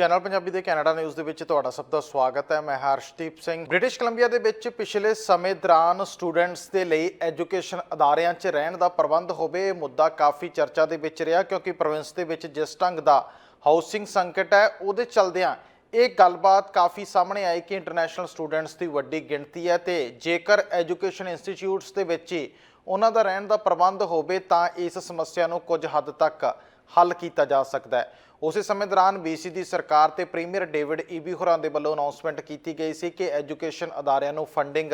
Channel Punjabi ਦੇ Canada news ਦੇ ਵਿੱਚ ਤੁਹਾਡਾ ਸਭ ਦਾ ਸਵਾਗਤ ਹੈ। ਮੈਂ ਹਰਸ਼ਦੀਪ ਸਿੰਘ। ਬ੍ਰਿਟਿਸ਼ ਕੋਲੰਬੀਆ ਦੇ ਵਿੱਚ ਪਿਛਲੇ ਸਮੇਂ ਦੌਰਾਨ ਸਟੂਡੈਂਟਸ ਦੇ ਲਈ ਐਜੂਕੇਸ਼ਨ ਅਦਾਰਿਆਂ 'ਚ ਰਹਿਣ ਦਾ ਪ੍ਰਬੰਧ ਹੋਵੇ, ਇਹ ਮੁੱਦਾ ਕਾਫੀ ਚਰਚਾ ਦੇ ਵਿੱਚ ਰਿਹਾ ਕਿਉਂਕਿ ਪ੍ਰੋਵਿੰਸ ਦੇ ਵਿੱਚ ਜਿਸ ਢੰਗ ਦਾ ਹਾਊਸਿੰਗ ਸੰਕਟ ਹੈ, ਉਹਦੇ ਚਲਦਿਆਂ ਇਹ ਗੱਲਬਾਤ ਕਾਫੀ ਸਾਹਮਣੇ ਆਈ ਕਿ ਇੰਟਰਨੈਸ਼ਨਲ ਸਟੂਡੈਂਟਸ ਦੀ ਵੱਡੀ ਗਿਣਤੀ ਹੈ ਤੇ ਜੇਕਰ ਐਜੂਕੇਸ਼ਨ ਇੰਸਟੀਚਿਊਟਸ ਦੇ ਵਿੱਚ ਹੀ ਉਹਨਾਂ ਦਾ ਰਹਿਣ ਦਾ ਪ੍ਰਬੰਧ ਹੋਵੇ ਤਾਂ ਇਸ ਸਮੱਸਿਆ ਨੂੰ ਕੁਝ ਹੱਦ ਤੱਕ ਹੱਲ ਕੀਤਾ ਜਾ ਸਕਦਾ ਉਸੇ ਸਮੇਂ ਦੌਰਾਨ ਬੀਸੀ ਦੀ ਸਰਕਾਰ ਤੇ ਪ੍ਰੀਮੀਅਰ ਡੇਵਿਡ ਈਬੀ ਹੋਰਾਂ ਦੇ ਵੱਲੋਂ ਅਨਾਉਂਸਮੈਂਟ ਕੀਤੀ ਗਈ ਸੀ ਕਿ ਐਜੂਕੇਸ਼ਨ ਅਦਾਰਿਆਂ ਨੂੰ ਫੰਡਿੰਗ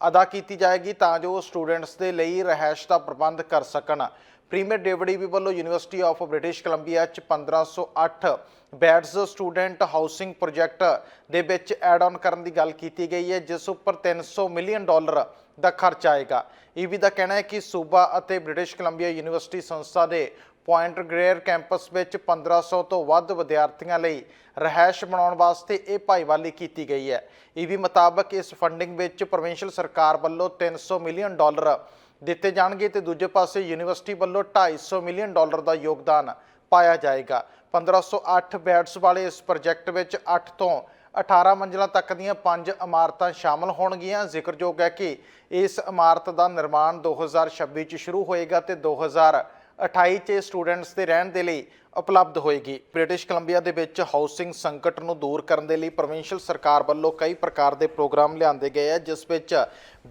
ਅਦਾ ਕੀਤੀ ਜਾਏਗੀ ਤਾਂ ਜੋ ਸਟੂਡੈਂਟਸ ਦੇ ਲਈ ਰਹਿائش ਦਾ ਪ੍ਰਬੰਧ ਕਰ ਸਕਣ। ਪ੍ਰੀਮੀਅਰ ਡੇਵਿਡ ਈਬੀ ਵੱਲੋਂ ਯੂਨੀਵਰਸਿਟੀ ਆਫ ਬ੍ਰਿਟਿਸ਼ ਕੋਲੰਬੀਆ 'ਚ 1508 ਬੈਡਸ ਸਟੂਡੈਂਟ ਹਾਊਸਿੰਗ ਪ੍ਰੋਜੈਕਟ ਦੇ ਵਿੱਚ ਐਡ ਆਨ ਕਰਨ ਦੀ ਗੱਲ ਕੀਤੀ ਗਈ ਹੈ, ਜਿਸ ਉੱਪਰ 300 ਮਿਲੀਅਨ ਡਾਲਰ ਦਾ ਖਰਚ ਆਏਗਾ। ਈਬੀ ਦਾ ਕਹਿਣਾ ਹੈ ਕਿ ਸੂਬਾ ਅਤੇ ਬ੍ਰਿਟਿਸ਼ ਕੋਲੰਬੀਆ ਯੂਨੀਵਰਸਿਟੀ ਸੰਸਥਾ ਦੇ ਪੁਆਇੰਟ ਗ੍ਰੇਅਰ ਕੈਂਪਸ ਵਿੱਚ 1500 ਤੋਂ ਵੱਧ ਵਿਦਿਆਰਥੀਆਂ ਲਈ ਰਹਿائش ਬਣਾਉਣ ਵਾਸਤੇ ਇਹ ਭਾਈਵਾਲੀ ਕੀਤੀ ਗਈ ਹੈ। ਇਹ ਵੀ ਮੁਤਾਬਕ ਇਸ ਫੰਡਿੰਗ ਵਿੱਚ ਪ੍ਰੋਵਿੰਸ਼ੀਅਲ ਸਰਕਾਰ ਵੱਲੋਂ 300 ਮਿਲੀਅਨ ਡਾਲਰ ਦਿੱਤੇ ਜਾਣਗੇ ਤੇ ਦੂਜੇ ਪਾਸੇ ਯੂਨੀਵਰਸਿਟੀ ਵੱਲੋਂ 250 ਮਿਲੀਅਨ ਡਾਲਰ ਦਾ ਯੋਗਦਾਨ ਪਾਇਆ ਜਾਏਗਾ। 1508 ਬੈਡਸ ਵਾਲੇ ਇਸ ਪ੍ਰੋਜੈਕਟ ਵਿੱਚ 8 ਤੋਂ 18 ਮੰਜ਼ਲਾਂ ਤੱਕ ਦੀਆਂ ਪੰਜ ਇਮਾਰਤਾਂ ਸ਼ਾਮਲ ਹੋਣਗੀਆਂ। ਜ਼ਿਕਰਯੋਗ ਹੈ ਕਿ ਇਸ ਇਮਾਰਤ ਦਾ ਨਿਰਮਾਣ 2026 ਚ ਸ਼ੁਰੂ ਹੋਏਗਾ ਤੇ 2000 2028 ਚ ਸਟੂਡੈਂਟਸ ਦੇ ਰਹਿਣ ਦੇ ਲਈ ਉਪਲਬਧ ਹੋਏਗੀ। ਬ੍ਰਿਟਿਸ਼ ਕੋਲੰਬੀਆ ਦੇ ਵਿੱਚ ਹਾਊਸਿੰਗ ਸੰਕਟ ਨੂੰ ਦੂਰ ਕਰਨ ਦੇ ਲਈ ਪ੍ਰੋਵਿੰਸ਼ੀਅਲ ਸਰਕਾਰ ਵੱਲੋਂ ਕਈ ਪ੍ਰਕਾਰ ਦੇ ਪ੍ਰੋਗਰਾਮ ਲਿਆਂਦੇ ਗਏ ਆ ਜਿਸ ਵਿੱਚ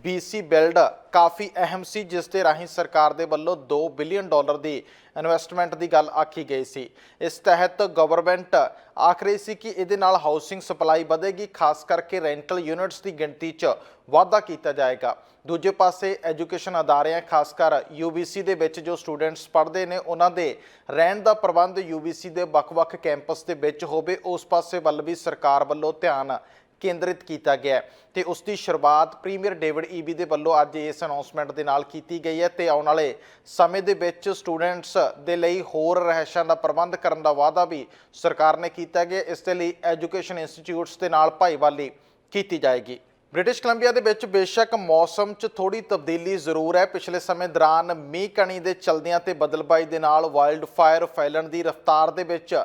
BC ਬਿਲਡ ਕਾਫੀ ਅਹਿਮ ਸੀ, ਜਿਸ ਦੇ ਰਾਹੀਂ ਸਰਕਾਰ ਦੇ ਵੱਲੋਂ 2 ਬਿਲੀਅਨ ਡਾਲਰ ਦੀ ਇਨਵੈਸਟਮੈਂਟ ਦੀ ਗੱਲ ਆਖੀ ਗਈ ਸੀ। ਇਸ ਤਹਿਤ ਗਵਰਨਮੈਂਟ ਆਖ ਰਹੀ ਸੀ ਕਿ ਇਹਦੇ ਨਾਲ ਹਾਊਸਿੰਗ ਸਪਲਾਈ ਵਧੇਗੀ, ਖਾਸ ਕਰਕੇ ਰੈਂਟਲ ਯੂਨਿਟਸ ਦੀ ਗਿਣਤੀ 'ਚ ਵਾਧਾ ਕੀਤਾ ਜਾਏਗਾ। ਦੂਜੇ ਪਾਸੇ ਐਜੂਕੇਸ਼ਨ ਅਦਾਰਿਆਂ, ਖਾਸ ਕਰ UBC ਦੇ ਵਿੱਚ ਜੋ ਸਟੂਡੈਂਟਸ ਪੜ੍ਹਦੇ ਨੇ, ਉਹਨਾਂ ਦੇ ਰਹਿਣ ਦਾ ਪ੍ਰਬੰਧ UBC ਦੇ ਵੱਖ-ਵੱਖ ਕੈਂਪਸ ਦੇ ਵਿੱਚ ਹੋਵੇ, ਉਸ ਪਾਸੇ ਵੱਲ ਵੀ ਸਰਕਾਰ ਵੱਲੋਂ ਧਿਆਨ ਕੇਂਦਰਿਤ ਕੀਤਾ ਗਿਆ ਹੈ ਤੇ ਉਸ ਦੀ ਸ਼ੁਰੂਆਤ ਪ੍ਰੀਮੀਅਰ ਡੇਵਿਡ ਈਬੀ ਦੇ ਵੱਲੋਂ ਅੱਜ ਇਸ ਅਨਾਉਂਸਮੈਂਟ ਦੇ ਨਾਲ ਕੀਤੀ ਗਈ ਹੈ ਤੇ ਆਉਣ ਵਾਲੇ ਸਮੇਂ ਦੇ ਵਿੱਚ ਸਟੂਡੈਂਟਸ ਦੇ ਲਈ ਹੋਰ ਰਹਿਸ਼ਾਂ ਦਾ ਪ੍ਰਬੰਧ ਕਰਨ ਦਾ ਵਾਅਦਾ ਵੀ ਸਰਕਾਰ ਨੇ ਕੀਤਾ ਗਿਆ ਇਸ ਦੇ ਲਈ ਐਜੂਕੇਸ਼ਨ ਇੰਸਟੀਚਿਊਟਸ ਦੇ ਨਾਲ ਭਾਈਵਾਲੀ ਕੀਤੀ ਜਾਏਗੀ। ਬ੍ਰਿਟਿਸ਼ ਕੋਲੰਬੀਆ ਦੇ ਵਿੱਚ ਬੇਸ਼ੱਕ ਮੌਸਮ 'ਚ ਥੋੜੀ ਤਬਦੀਲੀ ਜ਼ਰੂਰ ਹੈ। ਪਿਛਲੇ ਸਮੇਂ ਦੌਰਾਨ ਮੀਂਹ ਕਣੀ ਦੇ ਚਲਦਿਆਂ ਤੇ ਬਦਲਬਾਈ ਦੇ ਨਾਲ ਵਾਈਲਡ ਫਾਇਰ ਫੈਲਣ ਦੀ ਰਫ਼ਤਾਰ ਦੇ ਵਿੱਚ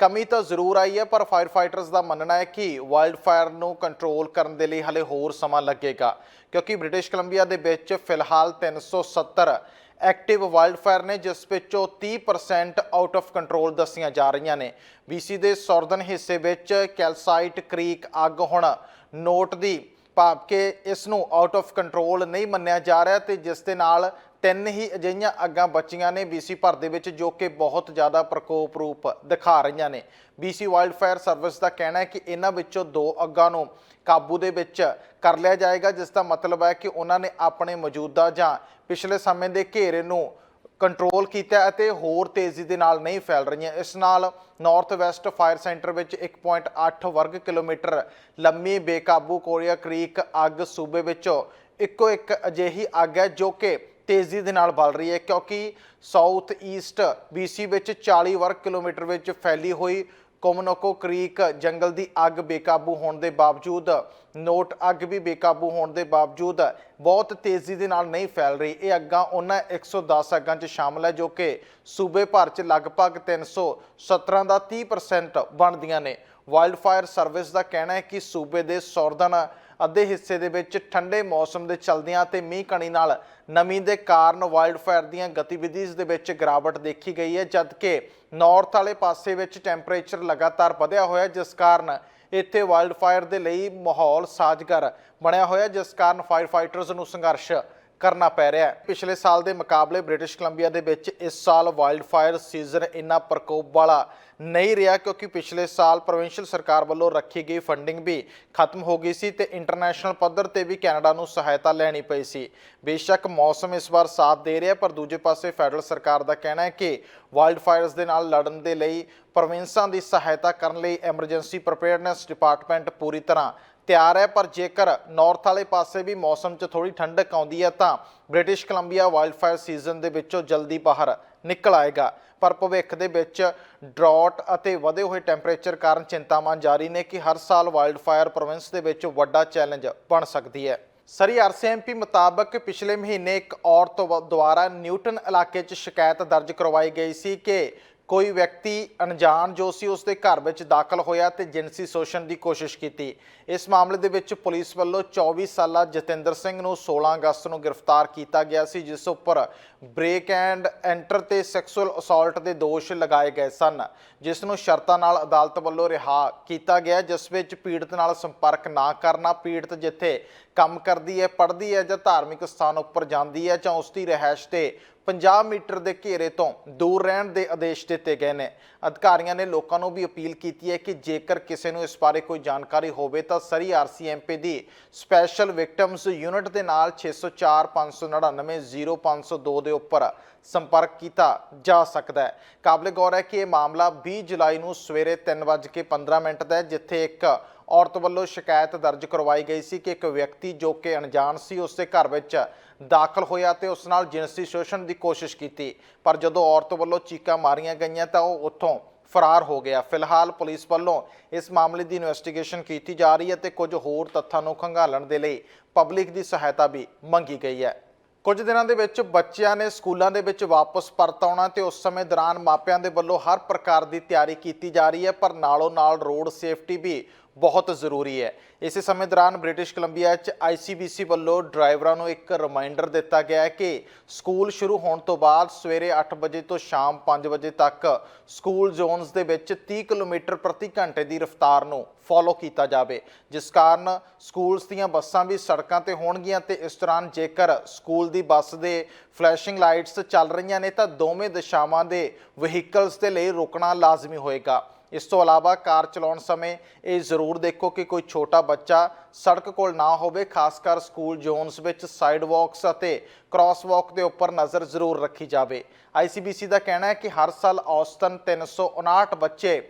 ਕਮੀ ਤਾਂ ਜ਼ਰੂਰ ਆਈ ਹੈ, ਪਰ ਫਾਇਰ ਫਾਈਟਰਸ ਦਾ ਮੰਨਣਾ ਹੈ ਕਿ ਵਾਈਲਡ ਫਾਇਰ ਨੂੰ ਕੰਟਰੋਲ ਕਰਨ ਦੇ ਲਈ ਹਲੇ ਹੋਰ ਸਮਾਂ ਲੱਗੇਗਾ, ਕਿਉਂਕਿ ਬ੍ਰਿਟਿਸ਼ ਕੋਲੰਬੀਆ ਦੇ ਵਿੱਚ ਫਿਲਹਾਲ 370 ਐਕਟਿਵ ਵਾਈਲਡ ਫਾਇਰ ਨੇ, ਜਿਸ ਵਿੱਚੋਂ 30% ਆਊਟ ਆਫ ਕੰਟਰੋਲ ਦੱਸੀਆਂ ਜਾ ਰਹੀਆਂ ਨੇ। BC ਦੇ ਸੌਰਦਨ ਹਿੱਸੇ ਵਿੱਚ ਕੈਲਸਾਈਟ ਕ੍ਰੀਕ ਅੱਗ ਹੁਣ ਨੋਟ ਦੀ ਭਾਵ ਕਿ ਇਸ ਨੂੰ ਆਊਟ ਆਫ ਕੰਟਰੋਲ ਨਹੀਂ ਮੰਨਿਆ ਜਾ ਰਿਹਾ ਤੇ ਜਿਸ ਦੇ ਨਾਲ ਤਿੰਨ ਹੀ ਅਜਿਹੀਆਂ ਅੱਗਾਂ ਬਚੀਆਂ ਨੇ BC ਭਰ ਦੇ ਵਿੱਚ ਜੋ ਕਿ ਬਹੁਤ ਜ਼ਿਆਦਾ ਪ੍ਰਕੋਪ ਰੂਪ ਦਿਖਾ ਰਹੀਆਂ ਨੇ। BC ਵਾਈਲਡ ਫਾਇਰ ਸਰਵਿਸ ਦਾ ਕਹਿਣਾ ਹੈ ਕਿ ਇਹਨਾਂ ਵਿੱਚੋਂ ਦੋ ਅੱਗਾਂ ਨੂੰ ਕਾਬੂ ਦੇ ਵਿੱਚ ਕਰ ਲਿਆ ਜਾਏਗਾ, ਜਿਸ ਦਾ ਮਤਲਬ ਹੈ ਕਿ ਉਹਨਾਂ ਨੇ ਆਪਣੇ ਮੌਜੂਦਾ ਜਾਂ ਪਿਛਲੇ ਸਮੇਂ ਦੇ ਘੇਰੇ ਨੂੰ ਕੰਟਰੋਲ ਕੀਤਾ ਅਤੇ ਹੋਰ ਤੇਜ਼ੀ ਦੇ ਨਾਲ ਨਹੀਂ ਫੈਲ ਰਹੀਆਂ। ਇਸ ਨਾਲ ਨਾਰਥ ਵੈਸਟ ਫਾਇਰ ਸੈਂਟਰ ਵਿੱਚ 1.8 ਵਰਗ ਕਿਲੋਮੀਟਰ ਲੰਮੀ ਬੇਕਾਬੂ ਕੋਰੀਆ ਕ੍ਰੀਕ ਅੱਗ ਸੂਬੇ ਵਿੱਚੋਂ ਇੱਕੋ ਇੱਕ ਅਜਿਹੀ ਅੱਗ ਹੈ ਜੋ ਕਿ ਤੇਜ਼ੀ ਦੇ ਨਾਲ ਬਲ ਰਹੀ ਹੈ ਕਿਉਂਕਿ ਸਾਊਥ ਈਸਟ BC ਵਿੱਚ 40 ਵਰਗ ਕਿਲੋਮੀਟਰ ਵਿੱਚ ਫੈਲੀ ਹੋਈ ਕੋਮਨੋਕੋ ਕ੍ਰੀਕ ਜੰਗਲ ਦੀ ਅੱਗ ਬੇਕਾਬੂ ਹੋਣ ਦੇ ਬਾਵਜੂਦ, ਨੋਟ ਅੱਗ ਵੀ ਬੇਕਾਬੂ ਹੋਣ ਦੇ ਬਾਵਜੂਦ ਬਹੁਤ ਤੇਜ਼ੀ ਦੇ ਨਾਲ ਨਹੀਂ ਫੈਲ ਰਹੀ। ਇਹ ਅੱਗਾਂ ਉਹਨਾਂ 110 ਅੱਗਾਂ 'ਚ ਸ਼ਾਮਲ ਹੈ ਜੋ ਕਿ ਸੂਬੇ ਭਰ 'ਚ ਲਗਭਗ 317 ਦਾ 30% ਬਣਦੀਆਂ ਨੇ। ਵਾਈਲਡ ਫਾਇਰ ਸਰਵਿਸ ਦਾ ਕਹਿਣਾ ਹੈ ਕਿ ਸੂਬੇ ਦੇ ਸੌਰਦਨ ਅੱਧੇ ਹਿੱਸੇ ਦੇ ਵਿੱਚ ਠੰਡੇ ਮੌਸਮ ਦੇ ਚਲਦਿਆਂ ਤੇ ਮੀਂਹ ਕਣੀ ਨਾਲ ਨਮੀ ਦੇ ਕਾਰਨ ਵਾਈਲਡ ਫਾਇਰ ਦੀਆਂ ਗਤੀਵਿਧੀਆਂ ਦੇ ਵਿੱਚ ਗਿਰਾਵਟ ਦੇਖੀ ਗਈ ਹੈ, ਜਦਕਿ ਨਾਰਥ ਵਾਲੇ ਪਾਸੇ ਵਿੱਚ ਟੈਂਪਰੇਚਰ ਲਗਾਤਾਰ ਵਧਿਆ ਹੋਇਆ ਜਿਸ ਕਾਰਨ ਇੱਥੇ ਵਾਈਲਡ ਫਾਇਰ ਦੇ ਲਈ ਮਾਹੌਲ ਸਾਜ਼ਗਰ ਬਣਿਆ ਹੋਇਆ ਜਿਸ ਕਾਰਨ ਫਾਇਰ ਫਾਈਟਰਸ ਨੂੰ ਸੰਘਰਸ਼ ਕਰਨਾ ਪੈ ਰਿਹਾ ਹੈ। ਪਿਛਲੇ ਸਾਲ ਦੇ ਮੁਕਾਬਲੇ ਬ੍ਰਿਟਿਸ਼ ਕੋਲੰਬੀਆ ਦੇ ਵਿੱਚ ਇਸ ਸਾਲ ਵਾਈਲਡ ਫਾਇਰ ਸੀਜ਼ਨ ਇੰਨਾ ਪ੍ਰਕੋਪ ਵਾਲਾ ਨਹੀਂ ਰਿਹਾ ਕਿਉਂਕਿ ਪਿਛਲੇ ਸਾਲ ਪ੍ਰੋਵਿੰਸ਼ੀਅਲ ਸਰਕਾਰ ਵੱਲੋਂ ਰੱਖੀ ਗਈ ਫੰਡਿੰਗ ਵੀ ਖਤਮ ਹੋ ਗਈ ਸੀ ਤੇ ਇੰਟਰਨੈਸ਼ਨਲ ਪੱਧਰ ਤੇ ਵੀ ਕੈਨੇਡਾ ਨੂੰ ਸਹਾਇਤਾ ਲੈਣੀ ਪਈ ਸੀ। ਬੇਸ਼ੱਕ ਮੌਸਮ ਇਸ ਵਾਰ ਸਾਥ ਦੇ ਰਿਹਾ, ਪਰ ਦੂਜੇ ਪਾਸੇ ਫੈਡਰਲ ਸਰਕਾਰ ਦਾ ਕਹਿਣਾ ਹੈ ਕਿ ਵਾਈਲਡ ਫਾਇਰਸ ਦੇ ਨਾਲ ਲੜਨ ਦੇ ਲਈ ਪ੍ਰੋਵਿੰਸਾਂ ਦੀ ਸਹਾਇਤਾ ਕਰਨ ਲਈ ਐਮਰਜੈਂਸੀ ਪ੍ਰੀਪੇਅਰਨੈਸ ਡਿਪਾਰਟਮੈਂਟ ਪੂਰੀ ਤਰ੍ਹਾਂ ਤਿਆਰ ਹੈ, ਪਰ ਜੇਕਰ ਨਾਰਥ ਵਾਲੇ ਪਾਸੇ ਵੀ ਮੌਸਮ 'ਚ ਥੋੜੀ ਠੰਡਕ ਆਉਂਦੀ ਹੈ, ਤਾਂ ਬ੍ਰਿਟਿਸ਼ ਕੋਲੰਬੀਆ ਵਾਈਲਡਫਾਇਰ ਸੀਜ਼ਨ ਦੇ ਵਿੱਚੋਂ ਜਲਦੀ ਬਾਹਰ ਨਿਕਲ ਆਏਗਾ। ਪਰ ਭਵਿੱਖ ਦੇ ਵਿੱਚ ਡਰਾਟ ਅਤੇ ਵਧੇ ਹੋਏ ਟੈਂਪਰੇਚਰ ਕਾਰਨ ਚਿੰਤਾਵਾਨ ਜਾਰੀ ਨੇ ਕਿ ਹਰ ਸਾਲ ਵਾਈਲਡ ਫਾਇਰ ਪ੍ਰੋਵਿੰਸ ਦੇ ਵਿੱਚ ਵੱਡਾ ਚੈਲੰਜ ਬਣ ਸਕਦੀ ਹੈ। ਸਰੀ ਆਰਸੀਐਮਪੀ ਮੁਤਾਬਕ ਪਿਛਲੇ ਮਹੀਨੇ ਇੱਕ ਔਰਤ ਵ- ਦੁਆਰਾ ਨਿਊਟਨ ਇਲਾਕੇ 'ਚ ਸ਼ਿਕਾਇਤ ਦਰਜ ਕਰਵਾਈ ਗਈ ਸੀ ਕਿ ਕੋਈ ਵਿਅਕਤੀ ਅਣਜਾਣ ਜੋ ਸੀ ਉਸ ਦੇ ਘਰ ਵਿੱਚ ਦਾਖਲ ਹੋਇਆ ਤੇ ਜਿਨਸੀ ਸ਼ੋਸ਼ਣ ਦੀ ਕੋਸ਼ਿਸ਼ ਕੀਤੀ। ਇਸ ਮਾਮਲੇ ਦੇ ਵਿੱਚ ਪੁਲਿਸ ਵੱਲੋਂ 24 ਸਾਲਾ ਜਤਿੰਦਰ ਸਿੰਘ ਨੂੰ 16 ਅਗਸਤ ਨੂੰ ਗ੍ਰਿਫਤਾਰ ਕੀਤਾ ਗਿਆ ਸੀ, ਜਿਸ ਉੱਪਰ ਬ੍ਰੇਕ ਐਂਡ ਐਂਟਰ ਤੇ ਸੈਕਸੁਅਲ ਅਸਾਲਟ ਦੇ ਦੋਸ਼ ਲਗਾਏ ਗਏ ਸਨ, ਜਿਸ ਨੂੰ ਸ਼ਰਤਾਂ ਨਾਲ ਅਦਾਲਤ ਵੱਲੋਂ ਰਿਹਾ ਕੀਤਾ ਗਿਆ, ਜਿਸ ਵਿੱਚ ਪੀੜਤ ਨਾਲ ਸੰਪਰਕ ਨਾ ਕਰਨਾ, ਪੀੜਤ ਜਿੱਥੇ ਕੰਮ ਕਰਦੀ ਹੈ, ਪੜ੍ਹਦੀ ਹੈ ਜਾਂ ਧਾਰਮਿਕ ਸਥਾਨ ਉੱਪਰ ਜਾਂਦੀ ਹੈ ਜਾਂ ਉਸ ਦੀ ਰਹਿائش ਤੇ 50 ਮੀਟਰ ਦੇ ਘੇਰੇ ਤੋਂ ਦੂਰ ਰਹਿਣ ਦੇ ਆਦੇਸ਼ ਦਿੱਤੇ ਗਏ ਨੇ। ਅਧਿਕਾਰੀਆਂ ਨੇ ਲੋਕਾਂ ਨੂੰ ਵੀ ਅਪੀਲ ਕੀਤੀ ਹੈ ਕਿ ਜੇਕਰ ਕਿਸੇ ਨੂੰ ਇਸ ਬਾਰੇ ਕੋਈ ਜਾਣਕਾਰੀ ਹੋਵੇ ਤਾਂ ਸਰੀ ਆਰਸੀਐਮਪੀ ਦੀ ਸਪੈਸ਼ਲ ਵਿਕਟਮਸ ਯੂਨਿਟ ਦੇ ਨਾਲ 604 599 0502 ਦੇ ਉੱਪਰ ਸੰਪਰਕ ਕੀਤਾ ਜਾ ਸਕਦਾ ਹੈ। ਕਾਬਲੇ ਗੌਰ ਹੈ ਕਿ ਇਹ ਮਾਮਲਾ 20 ਜੁਲਾਈ ਨੂੰ ਸਵੇਰੇ 3:15 ਮਿੰਟ ਦਾ ਹੈ, ਜਿੱਥੇ ਇੱਕ ਔਰਤ ਵੱਲੋਂ ਸ਼ਿਕਾਇਤ ਦਰਜ ਕਰਵਾਈ ਗਈ ਸੀ ਕਿ ਇੱਕ ਵਿਅਕਤੀ ਜੋ ਕਿ ਅਣਜਾਣ ਸੀ ਉਸ ਦੇ ਘਰ ਵਿੱਚ ਦਾਖਲ ਹੋਇਆ ਤੇ ਉਸ ਨਾਲ ਜਿਨਸੀ ਸ਼ੋਸ਼ਣ ਦੀ ਕੋਸ਼ਿਸ਼ ਕੀਤੀ। ਪਰ ਜਦੋਂ ਔਰਤ ਵੱਲੋਂ ਚੀਕਾਂ ਮਾਰੀਆਂ ਗਈਆਂ ਤਾਂ ਉਹ ਉੱਥੋਂ ਫਰਾਰ ਹੋ ਗਿਆ। ਫਿਲਹਾਲ ਪੁਲਿਸ ਵੱਲੋਂ ਇਸ ਮਾਮਲੇ ਦੀ ਇਨਵੈਸਟੀਗੇਸ਼ਨ ਕੀਤੀ ਜਾ ਰਹੀ ਹੈ ਤੇ ਕੁਝ ਹੋਰ ਤੱਥਾਂ ਨੂੰ ਖੰਗਾਲਣ ਦੇ ਲਈ ਪਬਲਿਕ ਦੀ ਸਹਾਇਤਾ ਵੀ ਮੰਗੀ ਗਈ ਹੈ। ਕੁਝ ਦਿਨਾਂ ਦੇ ਵਿੱਚ ਬੱਚਿਆਂ ਨੇ ਸਕੂਲਾਂ ਦੇ ਵਿੱਚ ਵਾਪਸ ਪਰਤ ਆਉਣਾ ਤੇ ਉਸ ਸਮੇਂ ਦੌਰਾਨ ਮਾਪਿਆਂ ਦੇ ਵੱਲੋਂ ਹਰ ਪ੍ਰਕਾਰ ਦੀ ਤਿਆਰੀ ਕੀਤੀ ਜਾ ਰਹੀ ਹੈ, ਪਰ ਨਾਲੋਂ ਨਾਲ ਰੋਡ ਸੇਫਟੀ ਵੀ ਬਹੁਤ ਜ਼ਰੂਰੀ ਹੈ। ਇਸੇ ਸਮੇਂ ਦੌਰਾਨ ਬ੍ਰਿਟਿਸ਼ ਕੋਲੰਬੀਆ 'ਚ ਆਈਸੀਬੀਸੀ ਵੱਲੋਂ ਡਰਾਈਵਰਾਂ ਨੂੰ ਇੱਕ ਰਿਮਾਈਂਡਰ ਦਿੱਤਾ ਗਿਆ ਹੈ ਕਿ ਸਕੂਲ ਸ਼ੁਰੂ ਹੋਣ ਤੋਂ ਬਾਅਦ ਸਵੇਰੇ 8 ਵਜੇ ਤੋਂ ਸ਼ਾਮ 5 ਵਜੇ ਤੱਕ ਸਕੂਲ ਜ਼ੋਨਸ ਦੇ ਵਿੱਚ 30 ਕਿਲੋਮੀਟਰ ਪ੍ਰਤੀ ਘੰਟੇ ਦੀ ਰਫ਼ਤਾਰ ਨੂੰ ਫੋਲੋ ਕੀਤਾ ਜਾਵੇ। ਜਿਸ ਕਾਰਨ ਸਕੂਲਸ ਦੀਆਂ ਬੱਸਾਂ ਵੀ ਸੜਕਾਂ ਤੇ ਹੋਣਗੀਆਂ ਤੇ ਇਸ ਦੌਰਾਨ ਜੇਕਰ ਸਕੂਲ ਦੀ ਬੱਸ ਦੇ ਫਲੈਸ਼ਿੰਗ ਲਾਈਟਸ ਚੱਲ ਰਹੀਆਂ ਨੇ ਤਾਂ ਦੋਵੇਂ ਦਿਸ਼ਾਵਾਂ ਦੇ ਵਹੀਕਲਸ ਦੇ ਲਈ ਰੁਕਣਾ ਲਾਜ਼ਮੀ ਹੋਏਗਾ। ਇਸ ਤੋਂ ਇਲਾਵਾ ਕਾਰ ਚਲਾਉਣ ਸਮੇਂ ਇਹ ਜ਼ਰੂਰ ਦੇਖੋ ਕਿ ਕੋਈ ਛੋਟਾ ਬੱਚਾ ਸੜਕ ਕੋਲ ਨਾ ਹੋਵੇ, ਖਾਸ ਕਰ ਸਕੂਲ ਜ਼ੋਨਸ ਵਿੱਚ ਸਾਈਡ ਵਾਕਸ ਅਤੇ ਕ੍ਰਾਸ ਵਾਕ ਦੇ ਉੱਪਰ ਨਜ਼ਰ ਜ਼ਰੂਰ ਰੱਖੀ ਜਾਵੇ। ਆਈਸੀਬੀਸੀ ਦਾ ਕਹਿਣਾ ਹੈ ਕਿ ਹਰ ਸਾਲ ਔਸਤਨ 359 ਬੱਚੇ